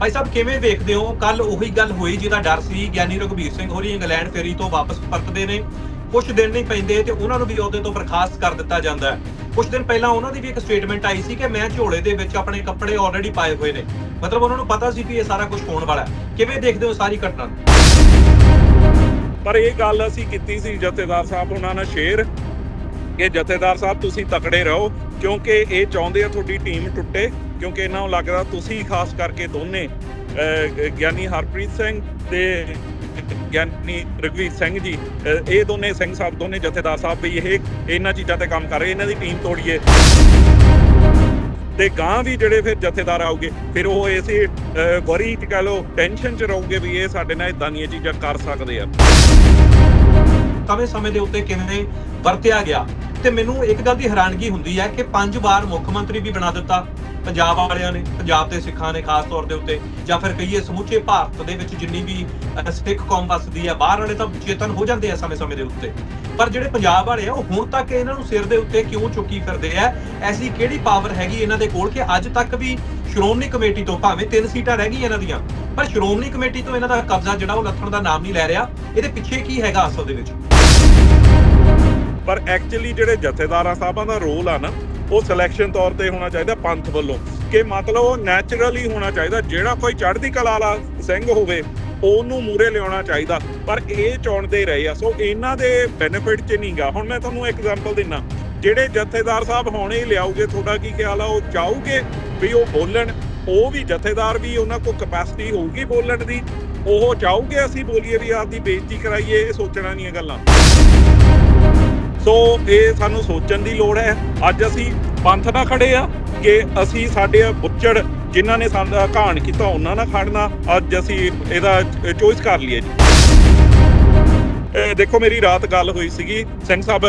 ਭਾਈ ਸਾਹਿਬ, ਕਿਵੇਂ ਵੇਖਦੇ ਹੋ? ਕੱਲ ਉਹੀ ਗੱਲ ਹੋਈ ਜਿਹਦਾ ਡਰ ਸੀ, ਗਿਆਨੀ ਰਘਬੀਰ ਸਿੰਘ ਹੋਰੀ ਇੰਗਲੈਂਡ ਫੇਰੀ ਤੋਂ ਵਾਪਸ ਪਰਤਦੇ ਨੇ। ਕੁਝ ਦਿਨ ਨਹੀਂ ਪੈਂਦੇ ਤੇ ਉਹਨਾਂ ਨੂੰ ਵੀ ਅਹੁਦੇ ਤੋਂ ਬਰਖਾਸਤ ਕਰ ਦਿੱਤਾ ਜਾਂਦਾ ਹੈ। ਕੁਝ ਦਿਨ ਪਹਿਲਾਂ ਉਹਨਾਂ ਦੀ ਵੀ ਇੱਕ ਸਟੇਟਮੈਂਟ ਆਈ ਸੀ ਕਿ ਮੈਂ ਝੋਲੇ ਦੇ ਵਿੱਚ ਆਪਣੇ ਕੱਪੜੇ ਆਲਰੇਡੀ ਪਾਏ ਹੋਏ ਨੇ। ਮਤਲਬ ਉਹਨਾਂ ਨੂੰ ਪਤਾ ਸੀ ਕਿ ਇਹ ਸਾਰਾ ਕੁਝ ਹੋਣ ਵਾਲਾ ਹੈ। ਕਿਵੇਂ ਦੇਖਦੇ ਹੋ ਸਾਰੀ ਘਟਨਾ ਪਰ ਇਹ ਗੱਲ ਅਸੀਂ ਕੀਤੀ ਸੀ ਜਥੇਦਾਰ ਸਾਹਿਬ, ਉਹਨਾਂ ਨਾਲ ਸ਼ੇਅਰ ਕਿ ਜਥੇਦਾਰ ਸਾਹਿਬ, ਤੁਸੀਂ ਤਕੜੇ ਰਹੋ, ਕਿਉਂਕਿ ਇਹ ਚਾਹੁੰਦੇ ਆ ਤੁਹਾਡੀ ਟੀਮ ਟੁੱਟੇ। ਕਿਉਂਕਿ ਇਹਨਾਂ ਨੂੰ ਲੱਗਦਾ ਤੁਸੀਂ ਖਾਸ ਕਰਕੇ ਦੋਨੇ ਗਿਆਨੀ ਹਰਪ੍ਰੀਤ ਸਿੰਘ ਤੇ ਗਿਆਨੀ ਰਗਵੀਰ ਸਿੰਘ ਜੀ ਇਹ ਦੋਨੇ ਸਿੰਘ ਸਾਹਿਬ ਦੋਨੇ ਜਥੇਦਾਰ ਸਾਹਿਬ ਵੀ ਇਹ, ਇਹਨਾਂ ਚੀਜ਼ਾਂ ਤੇ ਕੰਮ ਕਰ ਰਹੇ, ਇਹਨਾਂ ਦੀ ਟੀਮ ਤੋੜੀਏ। ਤੇ ਗਾਂ ਵੀ ਜਿਹੜੇ ਫਿਰ ਜਥੇਦਾਰ ਆਉਗੇ, ਫਿਰ ਉਹ ਇਸੇ ਵਰੀ ਚ ਕਹ ਲਓ ਟੈਨਸ਼ਨ ਚ ਰਹੋਗੇ ਵੀ ਇਹ ਸਾਡੇ ਨਾਲ ਇਦਾਂ ਦੀਆਂ ਚੀਜ਼ਾਂ ਕਰ ਸਕਦੇ ਆ। ਸਮੇਂ ਸਮੇਂ ਦੇ ਉੱਤੇ ਕਿਵੇਂ ਵਰਤਿਆ ਗਿਆ। ਤੇ ਮੈਨੂੰ ਇੱਕ ਗੱਲ ਦੀ ਹੈਰਾਨਗੀ ਹੁੰਦੀ ਹੈ ਕਿ ਪੰਜ ਵਾਰ ਮੁੱਖ ਮੰਤਰੀ ਵੀ ਬਣਾ ਦਿੱਤਾ, ਪੰਜਾਬ ਵਾਲਿਆਂ ਨੇ, ਪੰਜਾਬ ਦੇ ਸਿੱਖਾਂ ਨੇ ਖਾਸ ਤੌਰ ਦੇ ਉੱਤੇ, ਜਾਂ ਫਿਰ ਕਹੀਏ ਸਮੁੱਚੇ ਭਾਰਤ ਦੇ ਵਿੱਚ ਜਿੰਨੀ ਵੀ ਸਿੱਖ ਕੌਮ ਵੱਸਦੀ ਹੈ, ਬਾਹਰ ਵਾਲੇ ਤਾਂ ਚੇਤਨ ਹੋ ਜਾਂਦੇ ਆ ਸਮੇਂ ਸਮੇਂ ਦੇ ਉੱਤੇ। ਪਰ ਜਿਹੜੇ ਪੰਜਾਬ ਵਾਲੇ ਆ, ਉਹ ਹੁਣ ਤੱਕ ਇਹਨਾਂ ਨੂੰ ਸਿਰ ਦੇ ਉੱਤੇ ਕਿਉਂ ਚੁੱਕੀ ਫਿਰਦੇ ਆ? ਐਸੀ ਕਿਹੜੀ ਪਾਵਰ ਹੈਗੀ ਇਹਨਾਂ ਦੇ ਕੋਲ ਕਿ ਅੱਜ ਤੱਕ ਵੀ ਸ਼੍ਰੋਮਣੀ ਕਮੇਟੀ ਤੋਂ ਭਾਵੇਂ ਤਿੰਨ ਸੀਟਾਂ ਰਹਿ ਗਈਆਂ ਇਹਨਾਂ ਦੀਆਂ, ਪਰ ਸ਼੍ਰੋਮਣੀ ਕਮੇਟੀ ਤੋਂ ਇਹਨਾਂ ਦਾ ਕਬਜ਼ਾ ਜਿਹੜਾ ਉਹ ਲੱਥਣ ਦਾ ਨਾਮ ਨਹੀਂ ਲੈ ਰਿਹਾ, ਇਹਦੇ ਪਿੱਛੇ ਕੀ ਹੈਗਾ ਅਸਲ ਦੇ ਵਿੱਚ? ਪਰ ਐਕਚੁਅਲੀ ਜਿਹੜੇ ਜਥੇਦਾਰਾਂ ਸਾਹਿਬਾਂ ਦਾ ਰੋਲ ਆ ਨਾ, ਉਹ ਸਿਲੈਕਸ਼ਨ ਤੌਰ ਤੇ ਹੋਣਾ ਚਾਹੀਦਾ ਪੰਥ ਵੱਲੋਂ। ਕਿ ਮਤਲਬ ਉਹ ਨੈਚੁਰਲੀ ਹੋਣਾ ਚਾਹੀਦਾ, ਜਿਹੜਾ ਕੋਈ ਚੜ੍ਹਦੀ ਕਲਾ ਵਾਲਾ ਸਿੰਘ ਹੋਵੇ, ਉਹਨੂੰ ਮੂਰੇ ਲਿਆਉਣਾ ਚਾਹੀਦਾ। ਪਰ ਇਹ ਚੁਣਦੇ ਰਹੇ ਆ। ਸੋ ਇਹਨਾਂ ਦੇ ਬੈਨੀਫਿਟ 'ਚ ਨਹੀਂਗਾ ਹੁਣ ਮੈਂ ਤੁਹਾਨੂੰ ਐਗਜ਼ਾਮਪਲ ਦਿੰਨਾ। ਜਿਹੜੇ ਜਥੇਦਾਰ ਸਾਹਿਬ ਹੋਣੇ ਹੀ ਲਿਆਉਗੇ, ਤੁਹਾਡਾ ਕੀ ਖਿਆਲ ਆ? ਉਹ ਚਾਹੂਗੇ ਵੀ ਉਹ ਬੋਲਣ? ਉਹ ਵੀ ਜਥੇਦਾਰ ਵੀ ਉਹਨਾਂ ਕੋਲ ਕਪੈਸਿਟੀ ਹੋਊਗੀ ਬੋਲਣ ਦੀ? ਉਹ ਚਾਹੂਗੇ ਅਸੀਂ ਬੋਲੀਏ ਵੀ ਆਪਦੀ ਬੇਇੱਜ਼ਤੀ ਕਰਾਈਏ? ਇਹ ਸੋਚਣਾ ਨਹੀਂ ਇਹ ਗੱਲਾਂ। ਸੋ ਇਹ ਸਾਨੂੰ ਸੋਚਣ ਦੀ ਲੋੜ ਹੈ। ਅੱਜ ਅਸੀਂ ਪੰਥ ਨਾਲ ਖੜੇ ਆ ਕਿ ਅਸੀਂ ਸਾਡੇ ਬੁੱਚੜ ਜਿਨ੍ਹਾਂ ਨੇ ਸਾਡਾ ਘਾਣ ਕੀਤਾ ਉਹਨਾਂ ਨਾਲ ਖੜਨਾ। ਅੱਜ ਅਸੀਂ ਇਹਦਾ ਚੋਇਸ ਕਰ ਲਈਏ ਜੀ। ਦੇਖੋ ਮੇਰੀ ਰਾਤ ਗੱਲ ਹੋਈ ਸੀਗੀ। ਸਿੰਘ ਸਾਹਿਬ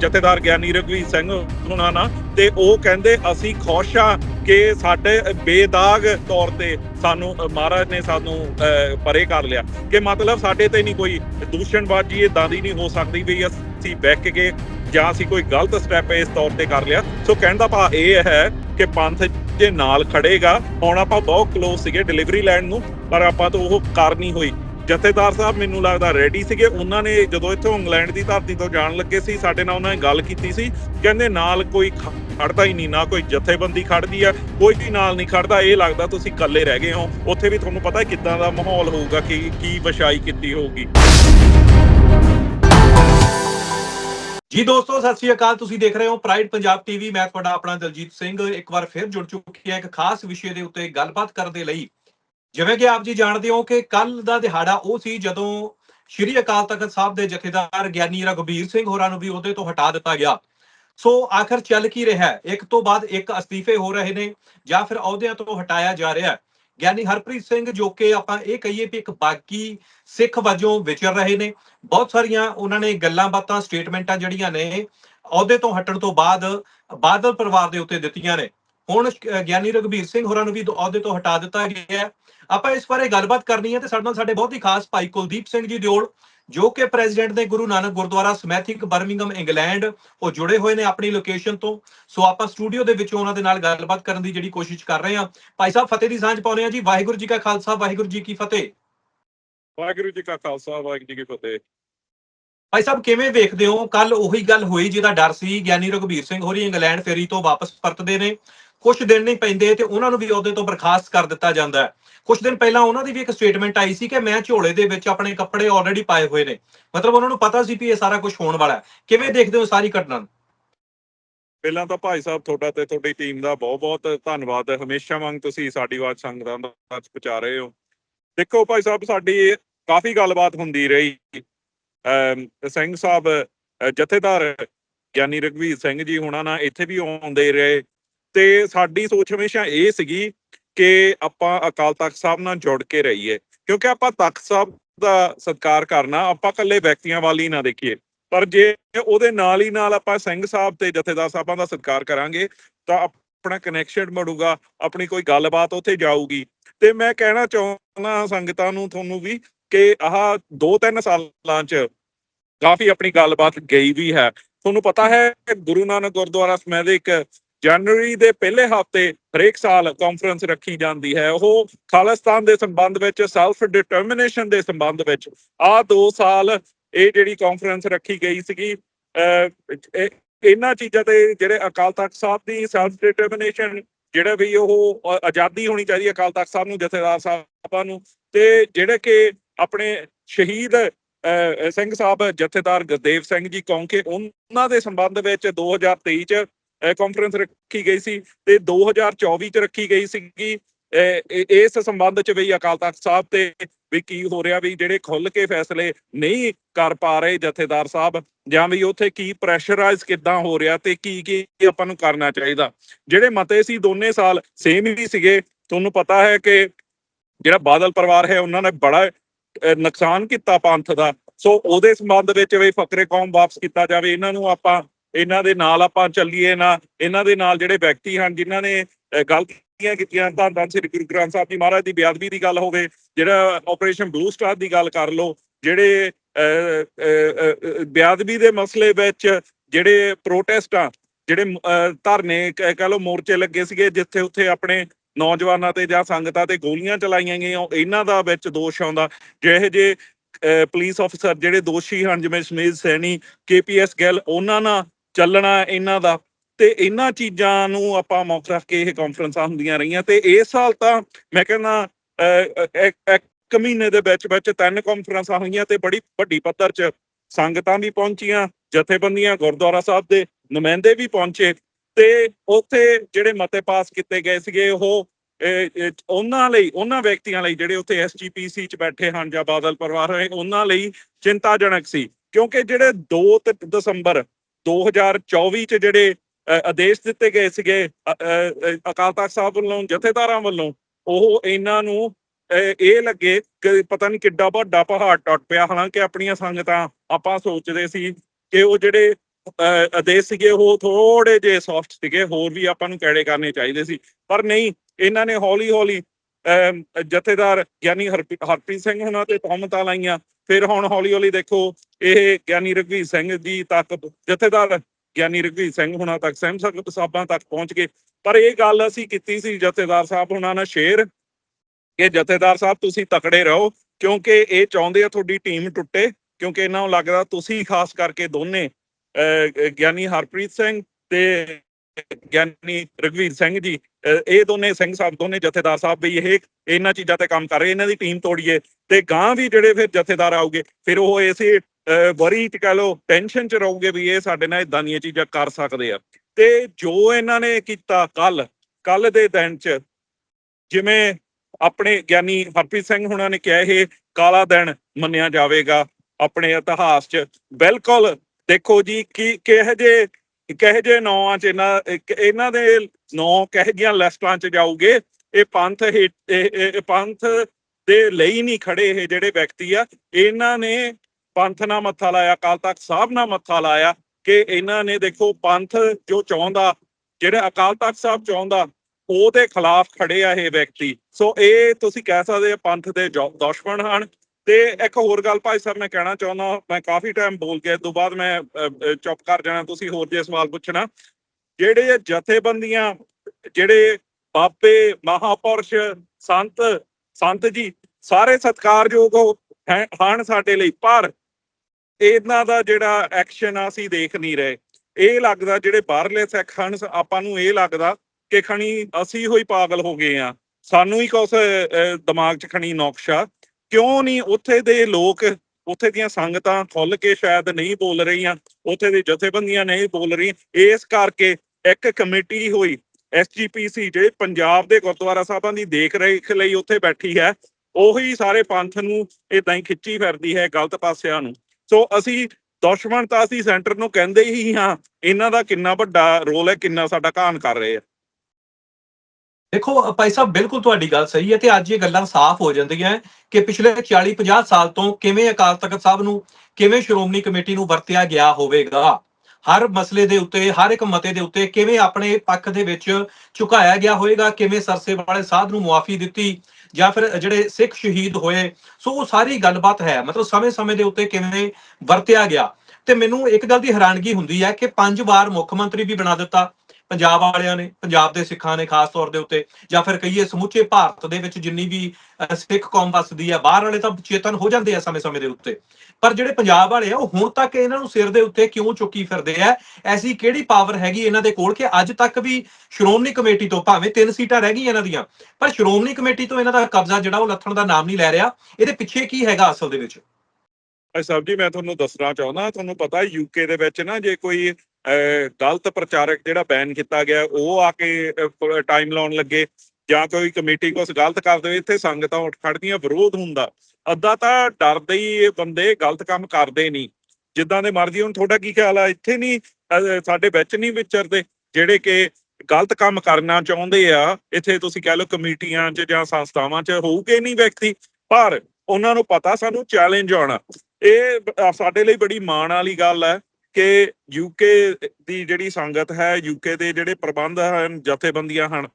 ਜਥੇਦਾਰ ਗਿਆਨੀ ਰਘਵੀਰ ਸਿੰਘ ਹੁਣਾਂ ਨਾਲ ਤੇ ਉਹ ਕਹਿੰਦੇ, ਅਸੀਂ ਖੁਸ਼ ਆ ਕਿ ਸਾਡੇ ਬੇਦਾਗ ਤੌਰ ਤੇ ਸਾਨੂੰ ਮਹਾਰਾਜ ਨੇ ਸਾਨੂੰ ਪਰੇ ਕਰ ਲਿਆ। ਕਿ ਮਤਲਬ ਸਾਡੇ ਤੇ ਨਹੀਂ ਕੋਈ ਦੂਸ਼ਣਬਾਜ਼ੀ ਇਦਾਂ ਦੀ ਨਹੀਂ ਹੋ ਸਕਦੀ ਵੀ ਅਸੀਂ ਬੈਕ ਕੇ ਜਾਂ ਅਸੀਂ ਕੋਈ ਗਲਤ ਸਟੈਪ ਇਸ ਤੌਰ ਤੇ ਕਰ ਲਿਆ। ਸੋ ਕਹਿਣ ਦਾ ਭਾਵ ਇਹ ਹੈ ਕਿ ਪੰਥ ਜੇ ਨਾਲ ਖੜੇਗਾ। ਹੁਣ ਆਪਾਂ ਬਹੁਤ ক্লোਜ਼ ਸੀਗੇ ਡਿਲੀਵਰੀ ਲੈਣ ਨੂੰ, ਪਰ ਆਪਾਂ ਤੋਂ ਉਹ ਕਰ ਨਹੀਂ ਹੋਈ। ਜਥੇਦਾਰ ਸਾਹਿਬ, ਮੈਨੂੰ ਲੱਗਦਾ ਰੈਡੀ ਸੀਗੇ। ਉਹਨਾਂ ਨੇ ਜਦੋਂ ਇੱਥੋਂ ਇੰਗਲੈਂਡ ਦੀ ਧਰਤੀ ਤੋਂ ਜਾਣ ਲੱਗੇ ਸੀ, ਸਾਡੇ ਨਾਲ ਉਹਨਾਂ ਨੇ ਗੱਲ ਕੀਤੀ ਸੀ। ਕਹਿੰਦੇ, ਨਾਲ ਕੋਈ ਖੜਦਾ ਹੀ ਨਹੀਂ, ਨਾ ਕੋਈ ਜਥੇਬੰਦੀ ਖੜਦੀ ਆ, ਕੋਈ ਵੀ ਨਾਲ ਨਹੀਂ ਖੜਦਾ। ਇਹ ਲੱਗਦਾ ਤੁਸੀਂ ਇਕੱਲੇ ਰਹਿ ਗਏ ਹੋ। ਉੱਥੇ ਵੀ ਤੁਹਾਨੂੰ ਪਤਾ ਕਿੱਦਾਂ ਦਾ ਮਾਹੌਲ ਹੋਊਗਾ, ਕਿ, ਕੀ ਵਿਛਾਈ ਕੀਤੀ ਹੋਊਗੀ। ਜੀ ਦੋਸਤੋ, ਸਤਿ ਸ਼੍ਰੀ ਅਕਾਲ। ਤੁਸੀਂ ਦੇਖ ਰਹੇ ਹੋ ਪ੍ਰਾਈਡ ਪੰਜਾਬ ਟੀਵੀ ਮੈਂ ਤੁਹਾਡਾ ਆਪਣਾ ਦਲਜੀਤ ਸਿੰਘ। ਇੱਕ ਵਾਰ ਫਿਰ ਜੁੜ ਚੁੱਕੀ ਹੈ ਇੱਕ ਖਾਸ ਵਿਸ਼ੇ ਦੇ ਉੱਤੇ ਗੱਲਬਾਤ ਕਰਨ ਦੇ ਲਈ। ਜਿਵੇਂ ਕਿ ਆਪ ਜੀ ਜਾਣਦੇ ਹੋ ਕਿ ਕੱਲ ਦਾ ਦਿਹਾੜਾ ਉਹ ਸੀ ਜਦੋਂ ਸ਼੍ਰੀ ਅਕਾਲ ਤਖਤ ਸਾਹਿਬ ਦੇ ਜਥੇਦਾਰ ਗਿਆਨੀ ਰਘਬੀਰ ਸਿੰਘ ਹੋਰਾਂ ਨੂੰ ਵੀ ਉਹਦੇ ਤੋਂ ਹਟਾ ਦਿੱਤਾ ਗਿਆ। ਸੋ ਆਖਰ ਚੱਲ ਕੀ ਰਿਹਾ ਹੈ? ਇੱਕ ਤੋਂ ਬਾਅਦ ਇੱਕ ਅਸਤੀਫੇ ਹੋ ਰਹੇ ਨੇ ਜਾਂ ਫਿਰ ਅਹੁਦਿਆਂ ਤੋਂ ਹਟਾਇਆ ਜਾ ਰਿਹਾ ਹੈ? ਗਿਆਨੀ ਹਰਪ੍ਰੀਤ ਸਿੰਘ ਜੋ ਕਿ ਆਪਾਂ ਇਹ ਕਹੀਏ ਵੀ ਇੱਕ ਬਾਕੀ ਸਿੱਖ ਵਜੋਂ ਵਿਚਰ ਰਹੇ ਨੇ। ਬਹੁਤ ਸਾਰੀਆਂ ਉਹਨਾਂ ਨੇ ਗੱਲਾਂ ਬਾਤਾਂ, ਸਟੇਟਮੈਂਟਾਂ ਜਿਹੜੀਆਂ ਨੇ ਅਹੁਦੇ ਤੋਂ ਹਟਣ ਤੋਂ ਬਾਅਦ ਬਾਦਲ ਪਰਿਵਾਰ ਦੇ ਉੱਤੇ ਦਿੱਤੀਆਂ ਨੇ। ਹੁਣ ਗਿਆਨੀ ਰਘਬੀਰ ਸਿੰਘ ਹੋਰਾਂ ਨੂੰ ਵੀ ਅਹੁਦੇ ਤੋਂ ਹਟਾ ਦਿੱਤਾ ਗਿਆ ਹੈ। ਆਪਾਂ ਇਸ ਬਾਰੇ ਗੱਲਬਾਤ ਕਰਨੀ ਹੈ ਤੇ ਸਾਡੇ ਨਾਲ ਸਾਡੇ ਬਹੁਤ ਹੀ ਖਾਸ ਭਾਈ ਕੁਲਦੀਪ ਸਿੰਘ ਜੀ ਦਿਓਲ, ਜੋ ਕਿ ਪ੍ਰੈਜ਼ੀਡੈਂਟ ਨੇ Guru Nanak gurdwara Smethwick Birmingham England, ਉਹ ਜੁੜੇ ਹੋਏ ਨੇ ਆਪਣੀ ਲੋਕੇਸ਼ਨ ਤੋਂ। ਸੋ ਆਪਾਂ ਸਟੂਡੀਓ ਦੇ ਵਿੱਚ ਉਹਨਾਂ ਦੇ ਨਾਲ ਗੱਲਬਾਤ ਕਰਨ ਦੀ ਜਿਹੜੀ ਕੋਸ਼ਿਸ਼ ਕਰ ਰਹੇ ਹਾਂ। ਭਾਈ ਸਾਹਿਬ, ਫਤਿਹ ਦੀ ਸਾਂਝ ਪਾਉਂਦੇ ਹਾਂ ਜੀ। ਵਾਹਿਗੁਰੂ ਜੀ ਕਾ ਖਾਲਸਾ, ਵਾਹਿਗੁਰੂ ਜੀ ਕੀ ਫਤਿਹ। ਵਾਹਿਗੁਰੂ ਜੀ ਕਾ ਖਾਲਸਾ, ਵਾਹਿਗੁਰੂ ਜੀ ਕੀ ਫਤਿਹ। ਭਾਈ ਸਾਹਿਬ, ਕਿਵੇਂ ਵੇਖਦੇ ਹੋ? ਕੱਲ ਉਹੀ ਗੱਲ ਹੋਈ ਜਿਹਦਾ ਡਰ ਸੀ, ਗਿਆਨੀ ਰਘਬੀਰ ਸਿੰਘ ਹੋਰੀ ਇੰਗਲੈਂਡ ਫੇਰੀ ਤੋਂ ਵਾਪਸ ਪਰਤਦੇ ਨੇ। ਕੁਝ ਦਿਨ ਨਹੀਂ ਪੈਂਦੇ ਤੇ ਉਹਨਾਂ ਨੂੰ ਵੀ ਅਹੁਦੇ ਤੋਂ ਬਰਖਾਸਤ ਕਰ ਦਿੱਤਾ ਜਾਂਦਾ ਹੈ। ਕੁਝ ਦਿਨ ਪਹਿਲਾਂ ਉਹਨਾਂ ਦੀ ਵੀ ਇੱਕ ਸਟੇਟਮੈਂਟ ਆਈ ਸੀ ਕਿ ਮੈਂ ਝੋਲੇ ਦੇ ਵਿੱਚ ਆਪਣੇ ਕੱਪੜੇ ਆਲਰੇਡੀ ਪਾਏ ਹੋਏ ਨੇ। ਮਤਲਬ ਉਹਨਾਂ ਨੂੰ ਪਤਾ ਸੀ ਵੀ ਇਹ ਸਾਰਾ ਕੁਝ ਹੋਣ ਵਾਲਾ ਹੈ। ਕਿਵੇਂ ਦੇਖਦੇ ਹੋ ਸਾਰੀ ਘਟਨਾ ਨੂੰ? ਪਹਿਲਾਂ ਤਾਂ ਭਾਈ ਸਾਹਿਬ, ਤੁਹਾਡਾ ਤੇ ਤੁਹਾਡੀ ਟੀਮ ਦਾ ਬਹੁਤ-ਬਹੁਤ ਧੰਨਵਾਦ ਹਮੇਸ਼ਾ ਵਾਂਗ ਤੁਸੀਂ ਸਾਡੀ ਆਵਾਜ਼ ਸੰਗਤਾਂ ਤੱਕ ਪਹੁੰਚਾ ਰਹੇ ਹੋ। ਦੇਖੋ ਭਾਈ ਸਾਹਿਬ, ਸਾਡੀ ਕਾਫੀ ਗੱਲਬਾਤ ਹੁੰਦੀ ਰਹੀ। ਸਿੰਘ ਸਾਹਿਬ ਜਥੇਦਾਰ ਗਿਆਨੀ ਰਘਵੀਰ ਸਿੰਘ ਜੀ ਹੁਣਾਂ ਨਾਲ ਇੱਥੇ ਵੀ ਆਉਂਦੇ ਰਹੇ ਤੇ ਸਾਡੀ ਸੋਚ ਹਮੇਸ਼ਾ ਇਹ ਸੀਗੀ ਕਿ ਆਪਾਂ ਅਕਾਲ ਤਖਤ ਸਾਹਿਬ ਨਾਲ ਜੁੜ ਕੇ ਰਹੀਏ, ਕਿਉਂਕਿ ਆਪਾਂ ਤਖਤ ਸਾਹਿਬ ਦਾ ਸਤਿਕਾਰ ਕਰਨਾ, ਆਪਾਂ ਇਕੱਲੇ ਵਿਅਕਤੀਆਂ ਵਾਲੀ ਨਾ ਦੇਖੀਏ, ਪਰ ਜੇ ਉਹਦੇ ਨਾਲ ਹੀ ਨਾਲ ਆਪਾਂ ਸਿੰਘ ਸਾਹਿਬ ਤੇ ਜਥੇਦਾਰ ਸਾਹਿਬਾਂ ਦਾ ਸਤਿਕਾਰ ਕਰਾਂਗੇ, ਤਾਂ ਆਪਣਾ ਕਨੈਕਸ਼ਨ ਬਣੂਗਾ, ਆਪਣੀ ਕੋਈ ਗੱਲਬਾਤ ਉੱਥੇ ਜਾਊਗੀ। ਤੇ ਮੈਂ ਕਹਿਣਾ ਚਾਹੁੰਦਾ ਸੰਗਤਾਂ ਨੂੰ ਤੁਹਾਨੂੰ ਵੀ ਕਿ ਆਹ 2-3 ਸਾਲਾਂ 'ਚ ਕਾਫੀ ਆਪਣੀ ਗੱਲਬਾਤ ਗਈ ਵੀ ਹੈ। ਤੁਹਾਨੂੰ ਪਤਾ ਹੈ ਗੁਰੂ ਨਾਨਕ ਗੁਰਦੁਆਰਾ ਸਮੇਤ ਇੱਕ ਜਨਵਰੀ ਦੇ ਪਹਿਲੇ ਹਫ਼ਤੇ ਹਰੇਕ ਸਾਲ ਕਾਨਫਰੰਸ ਰੱਖੀ ਜਾਂਦੀ ਹੈ। ਉਹ ਖਾਲਿਸਤਾਨ ਦੇ ਸੰਬੰਧ ਵਿੱਚ ਸੈਲਫ ਡਿਟਰਮੀਨੇਸ਼ਨ ਦੇ ਸੰਬੰਧ ਵਿੱਚ ਆ ਦੋ ਸਾਲ ਇਹ ਜਿਹੜੀ ਕਾਨਫਰੰਸ ਰੱਖੀ ਗਈ ਸੀਗੀ ਇਹਨਾਂ ਚੀਜ਼ਾਂ ਤੇ ਜਿਹੜੇ ਅਕਾਲ ਤਖਤ ਸਾਹਿਬ ਦੀ ਸੈਲਫ ਡਿਟਰਮੀਨੇਸ਼ਨ ਜਿਹੜਾ ਵੀ ਉਹ ਆਜ਼ਾਦੀ ਹੋਣੀ ਚਾਹੀਦੀ ਹੈ ਅਕਾਲ ਤਖਤ ਸਾਹਿਬ ਨੂੰ, ਜਥੇਦਾਰ ਸਾਹਿਬਾਂ ਨੂੰ ਤੇ ਜਿਹੜੇ ਕਿ ਆਪਣੇ ਸ਼ਹੀਦ ਸਿੰਘ ਸਾਹਿਬ ਜਥੇਦਾਰ ਗੁਰਦੇਵ ਸਿੰਘ ਜੀ ਕੌਂਕੇ, ਉਹਨਾਂ ਦੇ ਸੰਬੰਧ ਵਿੱਚ 2023 ਚ ਕਾਨਫਰੰਸ ਰੱਖੀ ਗਈ ਸੀ ਤੇ 2024 ਚ ਰੱਖੀ ਗਈ ਸੀਗੀ। ਇਸ ਸੰਬੰਧ ਚ ਵੀ ਅਕਾਲ ਤਖਤ ਸਾਹਿਬ ਤੇ ਵੀ ਕੀ ਹੋ ਰਿਹਾ ਵੀ ਜਿਹੜੇ ਖੁੱਲ ਕੇ ਫੈਸਲੇ ਨਹੀਂ ਕਰ ਪਾ ਰਹੇ ਜਥੇਦਾਰ ਸਾਹਿਬ ਜਾਂ ਵੀ ਉੱਥੇ ਕੀ ਪ੍ਰੈਸ਼ਰਾਈਜ਼ ਕਿੱਦਾਂ ਹੋ ਰਿਹਾ ਤੇ ਕੀ ਕੀ ਆਪਾਂ ਨੂੰ ਕਰਨਾ ਚਾਹੀਦਾ। ਜਿਹੜੇ ਮਤੇ ਸੀ ਦੋਨੇ ਸਾਲ ਸੇਮ ਹੀ ਸੀਗੇ। ਤੁਹਾਨੂੰ ਪਤਾ ਹੈ ਕਿ ਜਿਹੜਾ ਬਾਦਲ ਪਰਿਵਾਰ ਹੈ, ਉਹਨਾਂ ਨੇ ਬੜਾ ਨੁਕਸਾਨ ਕੀਤਾ ਪੰਥ ਦਾ। ਸੋ ਉਹਦੇ ਸੰਬੰਧ ਵਿੱਚ ਵੀ ਫਕਰੇ ਕੌਮ ਵਾਪਸ ਕੀਤਾ ਜਾਵੇ। ਇਹਨਾਂ ਨੂੰ ਆਪਾਂ ਇਹਨਾਂ ਦੇ ਨਾਲ ਆਪਾਂ ਚੱਲੀਏ ਨਾ ਇਹਨਾਂ ਦੇ ਨਾਲ ਜਿਹੜੇ ਵਿਅਕਤੀ ਹਨ ਜਿਨ੍ਹਾਂ ਨੇ ਗਲਤੀਆਂ ਕੀਤੀਆਂ ਤਾਂ ਤਾਂ ਸ੍ਰੀ ਗੁਰੂ ਗ੍ਰੰਥ ਸਾਹਿਬ ਜੀ ਮਹਾਰਾਜ ਦੀ ਬੇਅਦਬੀ ਦੀ ਗੱਲ ਹੋਵੇ ਜਿਹੜਾ ਆਪਰੇਸ਼ਨ ਬਲੂ ਸਟਾਰ ਦੀ ਗੱਲ ਕਰ ਲਓ ਜਿਹੜੇ ਅਹ, ਬੇਅਦਬੀ ਦੇ ਮਸਲੇ ਵਿੱਚ ਜਿਹੜੇ ਪ੍ਰੋਟੈਸਟਾਂ ਜਿਹੜੇ ਧਰਨੇ ਕ- ਕਹਿ ਲਓ ਮੋਰਚੇ ਲੱਗੇ ਸੀਗੇ ਜਿੱਥੇ ਉੱਥੇ ਆਪਣੇ ਨੌਜਵਾਨਾਂ ਤੇ ਜਾਂ ਸੰਗਤਾਂ ਤੇ ਗੋਲੀਆਂ ਚਲਾਈਆਂ ਗਈਆਂ ਇਹਨਾਂ ਦਾ ਵਿੱਚ ਦੋਸ਼ ਆਉਂਦਾ। ਜਿਹੇ ਜੇ ਪੁਲਿਸ ਅਫਸਰ ਜਿਹੜੇ ਦੋਸ਼ੀ ਹਨ ਜਿਵੇਂ ਸਮੀਰ ਸੈਣੀ ਕੇਪੀਐਸ ਗਿੱਲ ਉਹਨਾਂ ਨਾਲ ਚੱਲਣਾ ਇਹਨਾਂ ਦਾ। ਤੇ ਇਹਨਾਂ ਚੀਜ਼ਾਂ ਨੂੰ ਆਪਾਂ ਮੁੱਖ ਰੱਖ ਕੇ ਇਹ ਕਾਨਫਰੰਸਾਂ ਹੁੰਦੀਆਂ ਰਹੀਆਂ। ਤੇ ਇਸ ਸਾਲ ਤਾਂ ਮੈਂ ਕਹਿੰਦਾ ਅਹ, ਇੱਕ ਮਹੀਨੇ ਦੇ ਵਿੱਚ ਵਿੱਚ ਤਿੰਨ ਕਾਨਫਰੰਸਾਂ ਹੋਈਆਂ ਤੇ ਬੜੀ ਵੱਡੀ ਪੱਧਰ 'ਚ ਸੰਗਤਾਂ ਵੀ ਪਹੁੰਚੀਆਂ ਜਥੇਬੰਦੀਆਂ ਗੁਰਦੁਆਰਾ ਸਾਹਿਬ ਦੇ ਨੁਮਾਇੰਦੇ ਵੀ ਪਹੁੰਚੇ। ਤੇ ਉੱਥੇ ਜਿਹੜੇ ਮਤੇ ਪਾਸ ਕੀਤੇ ਗਏ ਸੀਗੇ ਉਹ ਉਹਨਾਂ ਲਈ ਉਹਨਾਂ ਵਿਅਕਤੀਆਂ ਲਈ ਜਿਹੜੇ ਉੱਥੇ ਐਸਜੀਪੀਸੀ 'ਚ ਬੈਠੇ ਹਨ ਜਾਂ ਬਾਦਲ ਪਰਿਵਾਰ ਹੈ ਉਹਨਾਂ ਲਈ ਚਿੰਤਾਜਨਕ ਸੀ। ਕਿਉਂਕਿ ਜਿਹੜੇ 2 ਤੇ ਦਸੰਬਰ 2024 ਚ ਜਿਹੜੇ ਆਦੇਸ਼ ਦਿੱਤੇ ਗਏ ਸੀਗੇ ਅਕਾਲ ਤਖਤ ਸਾਹਿਬ ਵੱਲੋਂ ਜਥੇਦਾਰਾਂ ਵੱਲੋਂ ਉਹ ਇਹਨਾਂ ਨੂੰ ਅ, ਇਹ ਲੱਗੇ ਕਿ ਪਤਾ ਨਹੀਂ ਕਿੱਡਾ ਵੱਡਾ ਪਹਾੜ ਟੁੱਟ ਪਿਆ। ਹਾਲਾਂਕਿ ਆਪਣੀਆਂ ਸੰਗਤਾਂ ਆਪਾਂ ਸੋਚਦੇ ਸੀ ਕਿ ਉਹ ਜਿਹੜੇ ਆਦੇਸ਼ ਸੀਗੇ ਉਹ ਥੋੜੇ ਜਿਹੇ ਸੌਫਟ ਸੀਗੇ ਹੋਰ ਵੀ ਆਪਾਂ ਨੂੰ ਕੈੜੇ ਕਰਨੇ ਚਾਹੀਦੇ ਸੀ। ਪਰ ਨਹੀਂ ਇਹਨਾਂ ਨੇ ਹੌਲੀ ਹੌਲੀ ਅਮ, ਜਥੇਦਾਰ ਗਿਆਨੀ ਹਰਪ੍ਰੀ- ਹਰਪ੍ਰੀਤ ਸਿੰਘ ਹੁਣਾਂ ਤੇ ਤਹਮਤਾਂ ਲਾਈਆਂ। ਫਿਰ ਹੁਣ ਹੌਲੀ ਹੌਲੀ ਦੇਖੋ ਇਹ ਗਿਆਨੀ ਰਘਵੀਰ ਸਿੰਘ ਜੀ ਤੱਕ ਜਥੇਦਾਰ ਗਿਆਨੀ ਰਘਵੀਰ ਸਿੰਘ ਹੁਣਾਂ ਤੱਕ ਸਹਿਮ ਸਾਹਿਬਾਂ ਤੱਕ ਪਹੁੰਚ ਗਏ। ਪਰ ਇਹ ਗੱਲ ਅਸੀਂ ਕੀਤੀ ਸੀ ਜਥੇਦਾਰ ਸਾਹਿਬ ਹੁਣਾਂ ਨਾਲ ਸ਼ੇਅਰ ਕਿ ਜਥੇਦਾਰ ਸਾਹਿਬ ਤੁਸੀਂ ਤਕੜੇ ਰਹੋ ਕਿਉਂਕਿ ਇਹ ਚਾਹੁੰਦੇ ਆ ਤੁਹਾਡੀ ਟੀਮ ਟੁੱਟੇ ਕਿਉਂਕਿ ਇਹਨਾਂ ਨੂੰ ਲੱਗਦਾ ਤੁਸੀਂ ਖਾਸ ਕਰਕੇ ਦੋਨੇ ਗਿਆਨੀ ਹਰਪ੍ਰੀਤ ਸਿੰਘ ਤੇ ਗਿਆਨੀ ਰਘਵੀਰ ਸਿੰਘ ਜੀ ਇਹ ਦੋਨੇ ਸਿੰਘ ਸਾਹਿਬ ਦੋਨੇ ਜਥੇਦਾਰ ਸਾਹਿਬ ਵੀ ਇਹ ਇਹਨਾਂ ਚੀਜ਼ਾਂ ਤੇ ਕੰਮ ਕਰ ਰਹੇ ਇਹਨਾਂ ਦੀ ਟੀਮ ਤੋੜੀਏ ਤੇ ਗਾਂ ਵੀ ਜਿਹੜੇ ਫਿਰ ਜਥੇਦਾਰ ਆਉਗੇ ਫਿਰ ਉਹ ਇਸੇ ਅਹ, ਵਰੀ ਚ ਕਹ ਲਓ ਟੈਨਸ਼ਨ ਚ ਰਹੋਗੇ ਵੀ ਇਹ ਸਾਡੇ ਨਾਲ ਇਦਾਂ ਦੀਆਂ ਚੀਜ਼ਾਂ ਕਰ ਸਕਦੇ ਆ। ਤੇ ਜੋ ਇਹਨਾਂ ਨੇ ਕੀਤਾ ਕੱਲ ਕੱਲ ਦੇ ਦਿਨ ਚ ਜਿਵੇਂ ਆਪਣੇ ਗਿਆਨੀ ਹਰਪ੍ਰੀਤ ਸਿੰਘ ਹੁਣਾਂ ਨੇ ਕਿਹਾ ਇਹ ਕਾਲਾ ਦਿਨ ਮੰਨਿਆ ਜਾਵੇਗਾ ਆਪਣੇ ਇਤਿਹਾਸ ਚ ਬਿਲਕੁਲ ਦੇਖੋ ਜੀ, ਕੀ, ਕਿਹੋ ਜੇ ਕਿਹੋ ਜੇ ਨੌਆਂ ਚ ਇਹਨਾਂ ਇਹਨਾਂ ਦੇ ਨੌ ਕਿਹੋ ਜਿਹੀਆਂ ਲਿਸਟਾਂ ਚ ਜਾਊਗੇ, ਇਹ ਪੰਥ ਹੇ- ਇਹ ਪੰਥ ਦੇ ਲਈ ਨਹੀਂ ਖੜੇ ਇਹ ਜਿਹੜੇ ਵਿਅਕਤੀ ਆ, ਇਹਨਾਂ ਨੇ ਪੰਥ ਨਾਲ ਮੱਥਾ ਲਾਇਆ, ਅਕਾਲ ਤਖਤ ਸਾਹਿਬ ਨਾਲ ਮੱਥਾ ਲਾਇਆ ਕਿ ਇਹਨਾਂ ਨੇ ਦੇਖੋ ਪੰਥ ਜੋ ਚਾਹੁੰਦਾ, ਜਿਹੜੇ ਅਕਾਲ ਤਖਤ ਸਾਹਿਬ ਚਾਹੁੰਦਾ, ਉਹਦੇ ਖਿਲਾਫ ਖੜੇ ਆ ਇਹ ਵਿਅਕਤੀ। ਸੋ ਇਹ ਤੁਸੀਂ ਕਹਿ ਸਕਦੇ ਆ ਪੰਥ ਦੇ ਜੋ- ਦੁਸ਼ਮਣ ਹਨ ਤੇ ਇੱਕ ਹੋਰ ਗੱਲ ਭਾਈ ਸਾਹਿਬ ਮੈਂ ਕਹਿਣਾ ਚਾਹੁੰਦਾ, ਮੈਂ ਕਾਫੀ ਟਾਈਮ ਬੋਲ ਕੇ ਇਸ ਤੋਂ ਬਾਅਦ ਮੈਂ ਚੁੱਪ ਕਰ ਜਾਣਾ, ਤੁਸੀਂ ਹੋਰ ਜੇ ਸਵਾਲ ਪੁੱਛਣਾ। ਜਿਹੜੇ ਜਥੇਬੰਦੀਆਂ, ਜਿਹੜੇ ਬਾਬੇ ਮਹਾਪੁਰਸ਼, ਸੰਤ ਸੰਤ ਜੀ, ਸਾਰੇ ਸਤਿਕਾਰਯੋਗ ਹੈ- ਹਨ ਸਾਡੇ ਲਈ, ਪਰ ਇਹਨਾਂ ਦਾ ਜਿਹੜਾ ਐਕਸ਼ਨ ਆ, ਅਸੀਂ ਦੇਖ ਨਹੀਂ ਰਹੇ। ਇਹ ਲੱਗਦਾ ਜਿਹੜੇ ਬਾਹਰਲੇ ਸਿੱਖ ਹਨ, ਆਪਾਂ ਨੂੰ ਇਹ ਲੱਗਦਾ ਕਿ ਖਣੀ ਅਸੀਂ ਹੋਈ ਪਾਗਲ ਹੋ ਗਏ ਆ ਸਾਨੂੰ ਹੀ ਕੁਛ ਦਿਮਾਗ 'ਚ ਖਣੀ ਨੌਕਸ਼ਾ ਕਿਉਂ ਨਹੀਂ ਉੱਥੇ ਦੇ ਲੋਕ, ਉੱਥੇ ਦੀਆਂ ਸੰਗਤਾਂ ਖੁੱਲ ਕੇ ਸ਼ਾਇਦ ਨਹੀਂ ਬੋਲ ਰਹੀਆਂ, ਉੱਥੇ ਦੇ ਜਥੇਬੰਦੀਆਂ ਨਹੀਂ ਬੋਲ ਰਹੀਆਂ। ਇਸ ਕਰਕੇ ਇੱਕ ਕਮੇਟੀ ਹੋਈ ਐਸਜੀਪੀਸੀ ਜਿਹੜੇ ਪੰਜਾਬ ਦੇ ਗੁਰਦੁਆਰਾ ਸਾਹਿਬਾਂ ਦੀ ਦੇਖ ਰੇਖ ਲਈ ਉੱਥੇ ਬੈਠੀ ਹੈ, ਉਹੀ ਸਾਰੇ ਪੰਥ ਨੂੰ ਇਦਾਂ ਹੀ ਖਿੱਚੀ ਫਿਰਦੀ ਹੈ ਗਲਤ ਪਾਸਿਆਂ ਨੂੰ। ਸੋ ਅਸੀਂ ਦੁਸ਼ਮਣ ਤਾਂ ਅਸੀਂ ਸੈਂਟਰ ਨੂੰ ਕਹਿੰਦੇ ਹੀ ਹਾਂ, ਇਹਨਾਂ ਦਾ ਕਿੰਨਾ ਵੱਡਾ ਰੋਲ ਹੈ, ਕਿੰਨਾ ਸਾਡਾ ਘਾਣ ਕਰ ਰਹੇ ਆ। ਦੇਖੋ, ਭਾਈ ਸਾਹਿਬ, ਬਿਲਕੁਲ ਤੁਹਾਡੀ ਗੱਲ ਸਹੀ ਹੈ ਤੇ ਅੱਜ ਇਹ ਗੱਲਾਂ ਸਾਫ਼ ਹੋ ਜਾਂਦੀਆਂ ਕਿ ਪਿਛਲੇ 40 50 ਸਾਲ ਤੋਂ ਕਿਵੇਂ ਅਕਾਲ ਤਖਤ ਸਾਹਿਬ ਨੂੰ, ਕਿਵੇਂ ਸ਼੍ਰੋਮਣੀ ਕਮੇਟੀ ਨੂੰ ਵਰਤਿਆ ਗਿਆ ਹੋਵੇਗਾ। ਹਰ ਮਸਲੇ ਦੇ ਉੱਤੇ, ਹਰ ਇੱਕ ਮਤੇ ਦੇ ਉੱਤੇ ਕਿਵੇਂ ਆਪਣੇ ਪੱਖ ਦੇ ਵਿੱਚ ਝੁਕਾਇਆ ਗਿਆ ਹੋਵੇਗਾ, ਕਿਵੇਂ ਸਰਸੇ ਵਾਲੇ ਸਾਧ ਨੂੰ ਮੁਆਫੀ ਦਿੱਤੀ ਜਾਂ ਫਿਰ ਜਿਹੜੇ ਸਿੱਖ ਸ਼ਹੀਦ ਹੋਏ, ਸੋ ਉਹ ਸਾਰੀ ਗੱਲਬਾਤ ਹੈ। ਮਤਲਬ ਸਮੇਂ-ਸਮੇਂ ਦੇ ਉੱਤੇ ਕਿਵੇਂ ਵਰਤਿਆ ਗਿਆ। ਤੇ ਮੈਨੂੰ ਇੱਕ ਗੱਲ ਦੀ ਹੈਰਾਨਗੀ ਹੁੰਦੀ ਹੈ ਕਿ ਪੰਜ ਵਾਰ ਮੁੱਖ ਮੰਤਰੀ ਵੀ ਬਣਾ ਦਿੱਤਾ। ਪੰਜਾਬ ਵਾਲਿਆਂ ਨੇ, ਪੰਜਾਬ ਦੇ ਸਿੱਖਾਂ ਨੇ ਖਾਸ ਤੌਰ ਦੇ ਉੱਤੇ, ਜਾਂ ਫਿਰ ਕਹੀਏ ਸਮੁੱਚੇ ਭਾਰਤ ਦੇ ਵਿੱਚ ਜਿੰਨੀ ਵੀ ਸਿੱਖ ਕੌਮ ਵੱਸਦੀ ਹੈ ਬਾਹਰ ਵਾਲੇ ਤਾਂ ਚੇਤਨ ਹੋ ਜਾਂਦੇ ਆ ਸਮੇਂ-ਸਮੇਂ ਦੇ ਉੱਤੇ। ਪਰ ਜਿਹੜੇ ਪੰਜਾਬ ਵਾਲੇ ਆ, ਉਹ ਹੁਣ ਤੱਕ ਇਹਨਾਂ ਨੂੰ ਸਿਰ ਦੇ ਉੱਤੇ ਕਿਉਂ ਚੁੱਕੀ ਫਿਰਦੇ ਆ? ਐਸੀ ਕਿਹੜੀ ਪਾਵਰ ਹੈਗੀ ਇਹਨਾਂ ਦੇ ਕੋਲ ਕਿ ਅੱਜ ਤੱਕ ਵੀ ਸ਼੍ਰੋਮਣੀ ਕਮੇਟੀ ਤੋਂ ਭਾਵੇਂ ਤਿੰਨ ਸੀਟਾਂ ਰਹਿ ਗਈਆਂ ਇਹਨਾਂ ਦੀਆਂ, ਪਰ ਸ਼੍ਰੋਮਣੀ ਕਮੇਟੀ ਤੋਂ ਇਹਨਾਂ ਦਾ ਕਬਜ਼ਾ ਜਿਹੜਾ ਉਹ ਲੱਥਣ ਦਾ ਨਾਮ ਨਹੀਂ ਲੈ ਰਿਹਾ। ਇਹਦੇ ਪਿੱਛੇ ਕੀ ਹੈਗਾ ਅਸਲ ਦੇ ਵਿੱਚ? ਭਾਈ ਸਾਹਿਬ ਜੀ, ਮੈਂ ਤੁਹਾਨੂੰ ਦੱਸਣਾ ਚਾਹੁੰਦਾ, ਤੁਹਾਨੂੰ ਪਤਾ ਯੂਕੇ ਦੇ ਵਿੱਚ ਨਾ ਜੇ ਕੋਈ ਗਲਤ ਪ੍ਰਚਾਰਕ ਜਿਹੜਾ ਬੈਨ ਕੀਤਾ ਗਿਆ, ਉਹ ਆ ਕੇ ਟਾਈਮ ਲਾਉਣ ਲੱਗੇ ਜਾਂ ਕੋਈ ਕਮੇਟੀ ਕੁਛ ਗਲਤ ਕਰ ਦੇਵੇ, ਇੱਥੇ ਸੰਗਤਾਂ ਉੱਠ ਖੜਦੀਆਂ ਵਿਰੋਧ ਹੁੰਦਾ। ਅੱਧਾ ਤਾਂ ਡਰਦੇ ਹੀ ਇਹ ਬੰਦੇ, ਗਲਤ ਕੰਮ ਕਰਦੇ ਨਹੀਂ। ਜਿੱਦਾਂ ਦੇ ਮਰਜ਼ੀ, ਹੁਣ ਤੁਹਾਡਾ ਕੀ ਖਿਆਲ ਆ? ਇੱਥੇ ਨਹੀਂ ਸਾਡੇ ਵਿੱਚ ਨਹੀਂ ਵਿਚਰਦੇ, ਜਿਹੜੇ ਕਿ ਗਲਤ ਕੰਮ ਕਰਨਾ ਚਾਹੁੰਦੇ ਆ, ਇੱਥੇ ਤੁਸੀਂ ਕਹਿ ਲਓ ਕਮੇਟੀਆਂ 'ਚ ਜਾਂ ਸੰਸਥਾਵਾਂ 'ਚ ਹੋਊਗੇ ਨਹੀਂ ਵਿਅਕਤੀ। ਪਰ ਉਹਨਾਂ ਨੂੰ ਪਤਾ ਸਾਨੂੰ ਚੈਲੰਜ ਆਉਣਾ। ਇਹ ਸਾਡੇ ਲਈ ਬੜੀ ਮਾਣ ਵਾਲੀ ਗੱਲ ਹੈ। ਕਿ ਯੂਕੇ ਦੀ ਜਿਹੜੀ ਸੰਗਤ ਹੈ ਯੂਕੇ ਦੇ ਜਿਹੜੇ ਪ੍ਰਬੰਧ ਹਨ, ਜਥੇਬੰਦੀਆਂ ਹਨ,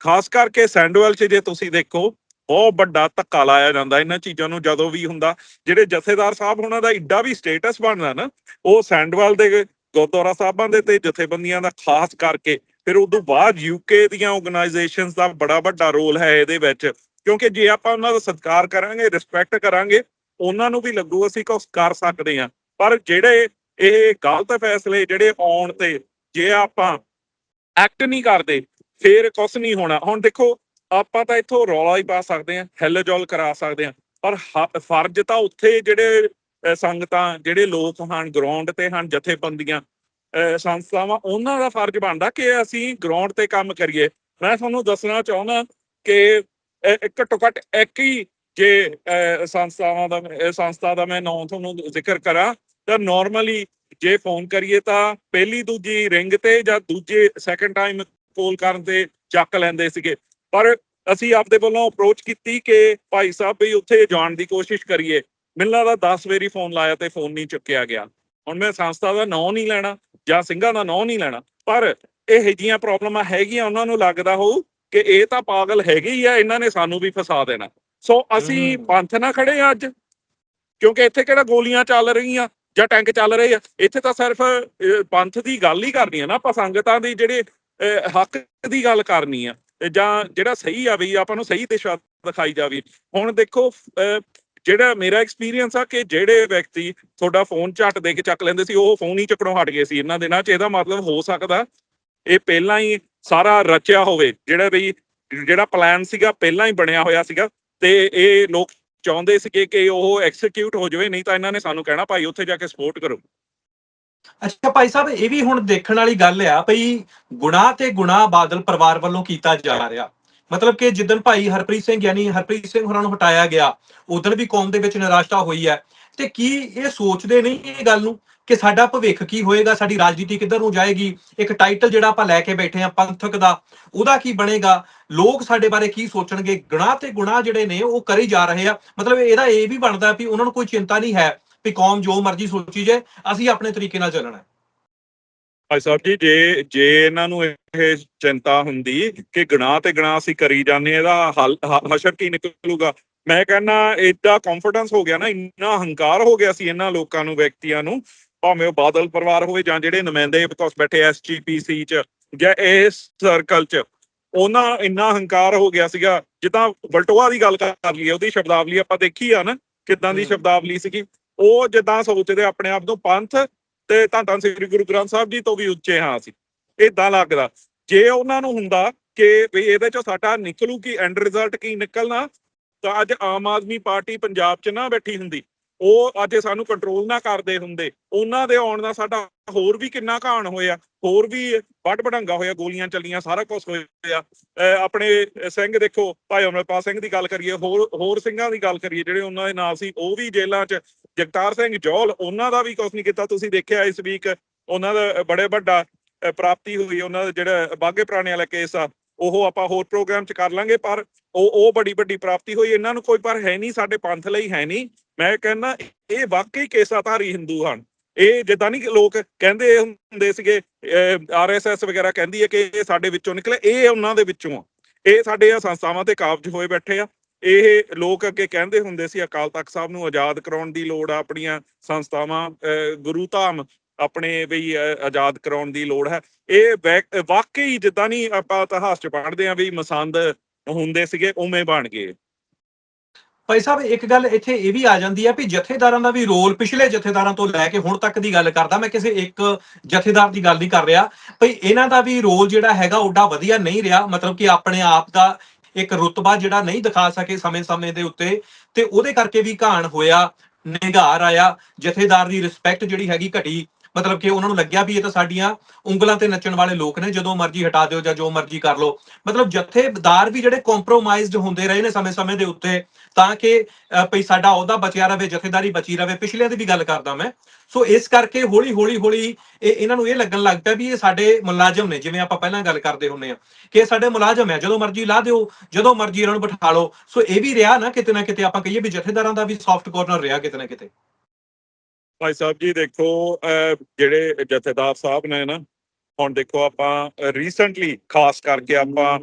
ਖਾਸ ਕਰਕੇ ਸੈਂਡਵੈਲ 'ਚ ਜੇ ਤੁਸੀਂ ਦੇਖੋ, ਬਹੁਤ ਵੱਡਾ ਧੱਕਾ ਲਾਇਆ ਜਾਂਦਾ ਇਹਨਾਂ ਚੀਜ਼ਾਂ ਨੂੰ ਜਦੋਂ ਵੀ ਹੁੰਦਾ, ਜਿਹੜੇ ਜਥੇਦਾਰ ਸਾਹਿਬ ਉਹਨਾਂ ਦਾ ਇੱਡਾ ਵੀ ਸਟੇਟਸ ਬਣਦਾ ਨਾ, ਉਹ ਸੈਂਡਵੈਲ ਦੇ ਗੁਰਦੁਆਰਾ ਸਾਹਿਬਾਂ ਦੇ ਤੇ ਜਥੇਬੰਦੀਆਂ ਦਾ ਖਾਸ ਕਰਕੇ, ਫਿਰ ਉਦੋਂ ਬਾਅਦ ਯੂਕੇ ਦੀਆਂ ਆਰਗੇਨਾਈਜੇਸ਼ਨਸ ਦਾ ਬੜਾ ਵੱਡਾ ਰੋਲ ਹੈ ਇਹਦੇ ਵਿੱਚ, ਕਿਉਂਕਿ ਜੇ ਆਪਾਂ ਉਹਨਾਂ ਦਾ ਸਤਿਕਾਰ ਕਰਾਂਗੇ ਰਿਸਪੈਕਟ ਕਰਾਂਗੇ, ਉਹਨਾਂ ਨੂੰ ਵੀ ਲੱਗੂ ਅਸੀਂ ਕੁਛ ਕਰ ਸਕਦੇ ਹਾਂ, ਪਰ ਜਿਹੜੇ ਇਹ ਗਲਤ ਫੈਸਲੇ ਜਿਹੜੇ ਆਉਣ ਤੇ ਜੇ ਆਪਾਂ ਐਕਟ ਨਹੀਂ ਕਰਦੇ ਫੇਰ ਕੁਛ ਨਹੀਂ ਹੋਣਾ। ਹੁਣ ਦੇਖੋ ਆਪਾਂ ਤਾਂ ਇੱਥੋਂ ਰੌਲਾ ਹੀ ਪਾ ਸਕਦੇ ਹਾਂ ਹਿੱਲ-ਜੁਲ ਕਰਾ ਸਕਦੇ ਹਾਂ। ਪਰ ਫਰਜ਼ ਤਾਂ ਉੱਥੇ ਜਿਹੜੇ ਸੰਗਤਾਂ ਜਿਹੜੇ ਲੋਕ ਹਨ ਗਰਾਊਂਡ ਤੇ ਹਨ ਜਥੇਬੰਦੀਆਂ ਅਹ, ਸੰਸਥਾਵਾਂ ਉਹਨਾਂ ਦਾ ਫਰਜ਼ ਬਣਦਾ ਕਿ ਅਸੀਂ ਗਰਾਊਂਡ ਤੇ ਕੰਮ ਕਰੀਏ। ਮੈਂ ਤੁਹਾਨੂੰ ਦੱਸਣਾ ਚਾਹੁੰਦਾ ਕਿ ਘੱਟੋ ਘੱਟ ਇੱਕ ਹੀ ਜੇ ਅਹ, ਸੰਸਥਾਵਾਂ ਦਾ ਸੰਸਥਾ ਦਾ ਮੈਂ ਨਾਮ ਤੁਹਾਨੂੰ ਜ਼ਿਕਰ ਕਰਾਂ ਤਾਂ ਨਾਰਮਲੀ ਜੇ ਫੋਨ ਕਰੀਏ ਤਾਂ ਪਹਿਲੀ ਦੂਜੀ ਰਿੰਗ ਤੇ ਜਾਂ ਦੂਜੇ ਸੈਕੰਡ ਟਾਈਮ ਕਾਲ ਕਰਨ ਤੇ ਚੱਕ ਲੈਂਦੇ ਸੀਗੇ। ਪਰ ਅਸੀਂ ਆਪਦੇ ਵੱਲੋਂ ਅਪਰੋਚ ਕੀਤੀ ਕਿ ਭਾਈ ਸਾਹਿਬ ਵੀ ਉੱਥੇ ਜਾਣ ਦੀ ਕੋਸ਼ਿਸ਼ ਕਰੀਏ। ਮੈਨੂੰ ਲੱਗਦਾ 10 ਵਾਰੀ ਫੋਨ ਲਾਇਆ ਤੇ ਫੋਨ ਨਹੀਂ ਚੁੱਕਿਆ ਗਿਆ। ਹੁਣ ਮੈਂ ਸੰਸਥਾ ਦਾ ਨਾਂ ਨਹੀਂ ਲੈਣਾ ਜਾਂ ਸਿੰਘਾਂ ਦਾ ਨਾਂ ਨਹੀਂ ਲੈਣਾ ਪਰ ਇਹ ਜੀਆਂ ਪ੍ਰੋਬਲਮਾਂ ਹੈਗੀਆਂ ਉਹਨਾਂ ਨੂੰ ਲੱਗਦਾ ਹੋਊ ਕਿ ਇਹ ਤਾਂ ਪਾਗਲ ਹੈਗੇ ਹੀ ਆ ਇਹਨਾਂ ਨੇ ਸਾਨੂੰ ਵੀ ਫਸਾ ਦੇਣਾ। ਸੋ ਅਸੀਂ। ਪੰਥ ਨਾਲ ਖੜੇ ਆ ਅੱਜ। ਕਿਉਂਕਿ ਇੱਥੇ ਕਿਹੜਾ ਗੋਲੀਆਂ ਚੱਲ ਰਹੀਆਂ? ਜਾਂ ਟੈਂਕ ਚੱਲ ਰਹੇ ਆ, ਇੱਥੇ ਤਾਂ ਸਿਰਫ ਪੰਥ ਦੀ ਗੱਲ ਹੀ ਕਰਨੀ ਆ ਨਾ, ਆਪਾਂ ਸੰਗਤਾਂ ਦੀ ਜਿਹੜੇ ਹੱਕ ਦੀ ਗੱਲ ਕਰਨੀ ਆ ਜਾਂ ਜਿਹੜਾ ਸਹੀ ਆ ਵੀ ਆਪਾਂ ਨੂੰ ਸਹੀ ਦਿਸ਼ਾ ਦਿਖਾਈ ਜਾਵੇ। ਹੁਣ ਦੇਖੋ ਜਿਹੜਾ ਮੇਰਾ ਐਕਸਪੀਰੀਅੰਸ ਆ ਕਿ ਜਿਹੜੇ ਵਿਅਕਤੀ ਤੁਹਾਡਾ ਫੋਨ ਝੱਟ ਦੇ ਕੇ ਚੱਕ ਲੈਂਦੇ ਸੀ, ਉਹ ਫੋਨ ਹੀ ਚੱਕਣੋਂ ਹਟ ਗਏ ਸੀ, ਇਹਨਾਂ ਦਿਨਾਂ 'ਚ ਇਹਦਾ ਮਤਲਬ ਹੋ ਸਕਦਾ ਇਹ ਪਹਿਲਾਂ ਹੀ ਸਾਰਾ ਰਚਿਆ ਹੋਵੇ, ਜਿਹੜਾ ਵੀ, ਜਿਹੜਾ ਪਲਾਨ ਸੀਗਾ, ਪਹਿਲਾਂ ਹੀ ਬਣਿਆ ਹੋਇਆ ਸੀਗਾ, ਤੇ ਇਹ ਲੋਕ ਚਾਹੁੰਦੇ ਸੀਗੇ ਕਿ ਉਹ ਐਕਸੀਕਿਊਟ ਹੋ ਜਾਵੇ, ਨਹੀਂ ਤਾਂ ਇਹਨਾਂ ਨੇ ਸਾਨੂੰ ਕਹਿਣਾ, ਭਾਈ, ਉੱਥੇ ਜਾ ਕੇ ਸਪੋਰਟ ਕਰੋ। ਅੱਛਾ, ਭਾਈ ਸਾਹਿਬ, ਇਹ ਵੀ ਹੁਣ ਦੇਖਣ ਵਾਲੀ ਗੱਲ ਆ ਭਈ ਗੁਨਾਹ ਤੇ ਗੁਨਾਹ ਬਾਦਲ ਪਰਿਵਾਰ ਵੱਲੋਂ ਕੀਤਾ ਜਾ ਰਿਹਾ। ਮਤਲਬ ਕਿ ਜਿੱਦਣ ਭਾਈ ਹਰਪ੍ਰੀਤ ਸਿੰਘ, ਯਾਨੀ ਹਰਪ੍ਰੀਤ ਸਿੰਘ ਹੋਰਾਂ ਨੂੰ ਹਟਾਇਆ ਗਿਆ, ਉਦੋਂ ਵੀ ਕੌਮ ਦੇ ਵਿੱਚ ਨਿਰਾਸ਼ਤਾ ਹੋਈ ਹੈ। ਤੇ ਕੀ ਇਹ ਸੋਚਦੇ ਨਹੀਂ ਇਹ ਗੱਲ ਨੂੰ? ਕਿ ਸਾਡਾ ਭਵਿੱਖ ਕੀ ਹੋਏਗਾ ਸਾਡੀ ਰਾਜਨੀਤੀ ਕਿੱਧਰ ਨੂੰ ਜਾਏਗੀ? ਇੱਕ ਟਾਈਟਲ ਜਿਹੜਾ ਆਪਾਂ ਲੈ ਕੇ ਬੈਠੇ ਆ ਪੰਥਕ ਦਾ ਉਹਦਾ ਕੀ ਬਣੇਗਾ? ਲੋਕ ਸਾਡੇ ਬਾਰੇ ਕੀ ਸੋਚਣਗੇ? ਗੁਨਾਹ ਤੇ ਗੁਨਾਹ ਜਿਹੜੇ ਨੇ ਉਹ ਕਰੀ ਜਾ ਰਹੇ ਆ। ਮਤਲਬ ਇਹਦਾ ਇਹ ਵੀ ਬਣਦਾ ਵੀ ਉਹਨਾਂ ਨੂੰ ਕੋਈ ਚਿੰਤਾ ਨਹੀਂ ਹੈ ਵੀ ਕੌਮ ਜੋ ਮਰਜ਼ੀ ਸੋਚੀ ਜਾਏ ਅਸੀਂ ਆਪਣੇ ਤਰੀਕੇ ਨਾਲ ਚੱਲਣਾ ਹੈ। ਭਾਈ ਸਾਹਿਬ ਜੀ ਜੇ ਜੇ ਇਹਨਾਂ ਨੂੰ ਇਹ ਚਿੰਤਾ ਹੁੰਦੀ ਕਿ ਗੁਨਾਹ ਤੇ ਗੁਨਾਹ ਅਸੀਂ ਕਰੀ ਜਾਂਦੇ ਹਾਂ, ਇਹਦਾ ਹੱਲ ਹਸ਼ਰ ਕੀ ਨਿਕਲੂਗਾ? ਮੈਂ ਕਹਿੰਦਾ ਏਡਾ ਕੌਨਫੀਡੈਂਸ ਹੋ ਗਿਆ ਨਾ ਇੰਨਾ ਹੰਕਾਰ ਹੋ ਗਿਆ ਸੀ ਇਹਨਾਂ ਲੋਕਾਂ ਨੂੰ ਵਿਅਕਤੀਆਂ ਨੂੰ ਭਾਵੇਂ ਉਹ ਬਾਦਲ ਪਰਿਵਾਰ ਹੋਵੇ ਜਾਂ ਜਿਹੜੇ ਨੁਮਾਇੰਦੇ ਬਿਕੋਸ ਬੈਠੇ ਐਸਜੀਪੀਸੀ ਚ ਜਾਂ ਇਸ ਸਰਕਲ ਚ ਉਹਨਾਂ ਇੰਨਾ ਹੰਕਾਰ ਹੋ ਗਿਆ ਸੀਗਾ ਜਿੱਦਾਂ ਬਲਟੋਆ ਦੀ ਗੱਲ ਕਰ ਲਈਏ ਉਹਦੀ ਸ਼ਬਦਾਵਲੀ ਆਪਾਂ ਦੇਖੀ ਆ ਨਾ ਕਿਦਾਂ ਦੀ। ਸ਼ਬਦਾਵਲੀ ਸੀਗੀ। ਉਹ ਜਿੱਦਾਂ ਸੋਚਦੇ ਆਪਣੇ ਆਪ ਨੂੰ ਪੰਥ ਤੇ ਧੰਨ ਧੰਨ ਸ੍ਰੀ ਗੁਰੂ ਗ੍ਰੰਥ ਸਾਹਿਬ ਜੀ ਤੋਂ ਵੀ ਉੱਚੇ ਹਾਂ ਅਸੀਂ ਇਦਾਂ ਲੱਗਦਾ। ਜੇ ਉਹਨਾਂ ਨੂੰ ਹੁੰਦਾ ਕਿ ਵੀ ਇਹਦੇ ਚੋਂ ਸਾਡਾ ਨਿਕਲੂ ਕੀ ਐਂਡ ਰਿਜ਼ਲਟ ਕੀ ਨਿਕਲਣਾ ਤਾਂ ਅੱਜ ਆਮ ਆਦਮੀ ਪਾਰਟੀ ਪੰਜਾਬ 'ਚ ਨਾ ਬੈਠੀ ਹੁੰਦੀ। ਉਹ ਅੱਜ ਸਾਨੂੰ ਕੰਟਰੋਲ ਨਾ ਕਰਦੇ ਹੁੰਦੇ। ਉਹਨਾਂ ਦੇ ਆਉਣ ਦਾ ਸਾਡਾ ਹੋਰ ਵੀ ਕਿੰਨਾ ਘਾਣ ਹੋਇਆ। ਹੋਰ ਵੀ ਵੱਡ ਵਡੰਗਾ ਹੋਇਆ, ਗੋਲੀਆਂ ਚੱਲੀਆਂ, ਸਾਰਾ ਕੁਝ ਹੋਇਆ। ਆਪਣੇ ਸਿੰਘ ਦੇਖੋ, ਭਾਈ ਅਮਰਪਾਲ ਸਿੰਘ ਦੀ ਗੱਲ ਕਰੀਏ, ਹੋਰ ਹੋਰ ਸਿੰਘਾਂ ਦੀ ਗੱਲ ਕਰੀਏ, ਜਿਹੜੇ ਉਹਨਾਂ ਦੇ ਨਾਲ ਸੀ, ਉਹ ਵੀ ਜੇਲ੍ਹਾਂ 'ਚ। ਜਗਤਾਰ ਸਿੰਘ ਜੋਲ ਉਹਨਾਂ ਦਾ ਵੀ ਕੁਝ ਨਹੀਂ ਕੀਤਾ। ਤੁਸੀਂ ਦੇਖਿਆ ਇਸ ਵੀਕ ਉਹਨਾਂ ਦਾ ਬੜੇ ਵੱਡਾ ਪ੍ਰਾਪਤੀ ਹੋਈ, ਉਹਨਾਂ ਦਾ ਜਿਹੜਾ ਬਾਗੇ ਪੁਰਾਣੇ ਵਾਲਾ ਕੇਸ ਆ, ਉਹ ਆਪਾਂ ਹੋਰ ਪ੍ਰੋਗਰਾਮ 'ਚ ਕਰ ਲਾਂਗੇ, ਪਰ ਉਹ ਉਹ ਬੜੀ ਵੱਡੀ ਪ੍ਰਾਪਤੀ ਹੋਈ। ਇਹਨਾਂ ਨੂੰ ਕੋਈ ਪਰ ਹੈ ਨਹੀਂ, ਸਾਡੇ ਪੰਥ ਲਈ ਹੈ ਨਹੀਂ। ਮੈਂ ਕਹਿੰਦਾ ਇਹ ਵਾਕਈ ਕੇਸਾਧਾਰੀ ਹਿੰਦੂ ਹਨ। ਇਹ ਜਿੱਦਾਂ ਨਹੀਂ ਲੋਕ ਕਹਿੰਦੇ ਹੁੰਦੇ ਸੀਗੇ ਆਰਐਸਐਸ ਵਗੈਰਾ ਕਹਿੰਦੀ ਹੈ ਕਿ ਇਹ ਸਾਡੇ ਵਿੱਚੋਂ ਨਿਕਲੇ ਇਹ ਉਹਨਾਂ ਦੇ ਵਿੱਚੋਂ ਆ। ਇਹ ਸਾਡੇ ਆ ਸੰਸਥਾਵਾਂ ਤੇ ਕਾਬਜ ਹੋਏ ਬੈਠੇ ਆ। ਇਹ ਲੋਕ ਅੱਗੇ ਕਹਿੰਦੇ ਹੁੰਦੇ ਸੀ ਅਕਾਲ ਤਖਤ ਸਾਹਿਬ ਨੂੰ ਆਜ਼ਾਦ ਕਰਾਉਣ ਦੀ ਲੋੜ ਆ ਆਪਣੀਆਂ ਸੰਸਥਾਵਾਂ ਅਹ, ਗੁਰੂ ਧਾਮ ਆਪਣੇ ਵੀ ਅ, ਆਜ਼ਾਦ ਕਰਾਉਣ ਦੀ ਲੋੜ ਹੈ। ਇਹ ਵੈਕ- ਵਾਕਈ ਜਿੱਦਾਂ ਨਹੀਂ ਆਪਾਂ ਇਤਿਹਾਸ ਚ ਪੜ੍ਹਦੇ ਆ ਵੀ ਮਸੰਦ ਹੁੰਦੇ ਸੀਗੇ ਉਵੇਂ ਬਣ ਗਏ। ਭਾਈ ਸਾਹਿਬ, ਇੱਕ ਗੱਲ ਇੱਥੇ ਇਹ ਵੀ ਆ ਜਾਂਦੀ ਹੈ ਵੀ ਜਥੇਦਾਰਾਂ ਦਾ ਵੀ ਰੋਲ ਪਿਛਲੇ ਜਥੇਦਾਰਾਂ ਤੋਂ ਲੈ ਕੇ ਹੁਣ ਤੱਕ ਦੀ ਗੱਲ ਕਰਦਾ। ਮੈਂ ਕਿਸੇ ਇੱਕ ਜਥੇਦਾਰ ਦੀ ਗੱਲ ਨਹੀਂ ਕਰ ਰਿਹਾ। ਭਈ ਇਹਨਾਂ ਦਾ ਵੀ ਰੋਲ ਜਿਹੜਾ ਹੈਗਾ ਓਡਾ ਵਧੀਆ ਨਹੀਂ ਰਿਹਾ। ਮਤਲਬ ਕਿ ਆਪਣੇ ਆਪ ਦਾ ਇੱਕ ਰੁਤਬਾ ਜਿਹੜਾ ਨਹੀਂ ਦਿਖਾ ਸਕੇ ਸਮੇਂ-ਸਮੇਂ ਦੇ ਉੱਤੇ। ਤੇ ਉਹਦੇ ਕਰਕੇ ਵੀ ਘਾਣ ਹੋਇਆ ਨਿਗਾਰ ਆਇਆ। ਜਥੇਦਾਰ ਦੀ ਰਿਸਪੈਕਟ ਜਿਹੜੀ ਹੈਗੀ ਘਟੀ। ਮਤਲਬ ਕਿ ਉਹਨਾਂ ਨੂੰ ਲੱਗਿਆ ਵੀ ਇਹ ਤਾਂ ਸਾਡੀਆਂ ਉਂਗਲਾਂ ਤੇ ਨੱਚਣ ਵਾਲੇ ਲੋਕ ਨੇ, ਜਦੋਂ ਮਰਜ਼ੀ ਹਟਾ ਦਿਓ ਜਾਂ ਜੋ ਮਰਜ਼ੀ ਕਰ ਲਓ। ਮਤਲਬ ਜਥੇਦਾਰ ਵੀ ਜਿਹੜੇ ਕੰਪਰੋਮਾਈਜ਼ਡ ਹੁੰਦੇ ਰਹੇ ਨੇ ਸਮੇਂ-ਸਮੇਂ ਦੇ ਉੱਤੇ, ਤਾਂ ਕਿ ਭਈ ਸਾਡਾ ਅਹੁਦਾ ਬਚਿਆ ਰਵੇ, ਜਥੇਦਾਰੀ ਬਚੀ ਰਵੇ, ਪਿਛਲਿਆਂ ਦੀ ਵੀ ਗੱਲ ਕਰਦਾ ਮੈਂ। ਸੋ ਇਸ ਕਰਕੇ ਹੌਲੀ ਹੌਲੀ ਹੌਲੀ ਇਹ ਇਹਨਾਂ ਨੂੰ ਇਹ ਲੱਗਣ ਲੱਗ ਪਿਆ ਵੀ ਇਹ ਸਾਡੇ ਮੁਲਾਜ਼ਮ ਨੇ, ਜਿਵੇਂ ਆਪਾਂ ਪਹਿਲਾਂ ਗੱਲ ਕਰਦੇ ਹੁੰਨੇ ਆ, ਕਿ ਸਾਡੇ ਮੁਲਾਜ਼ਮ ਹੈ, ਜਦੋਂ ਮਰਜ਼ੀ ਲਾ ਦਿਓ, ਜਦੋਂ ਮਰਜ਼ੀ ਇਹਨਾਂ ਨੂੰ ਬਿਠਾ ਲਓ। ਸੋ ਇਹ ਵੀ ਰਿਹਾ ਨਾ ਕਿਤੇ ਨਾ ਕਿਤੇ, ਆਪਾਂ ਕਹੀਏ ਵੀ ਜਥੇਦਾਰਾਂ ਦਾ ਵੀ ਸੌਫਟ ਕਾਰਨਰ ਰਿਹਾ ਕਿਤੇ ਨਾ ਕਿਤੇ। ਭਾਈ ਸਾਹਿਬ ਜੀ ਦੇਖੋ ਜਿਹੜੇ ਜਥੇਦਾਰ ਸਾਹਿਬ ਨੇ ਨਾ ਹੁਣ ਦੇਖੋ ਆਪਾਂ ਰੀਸੈਂਟਲੀ ਖਾਸ ਕਰਕੇ ਆਪਾਂ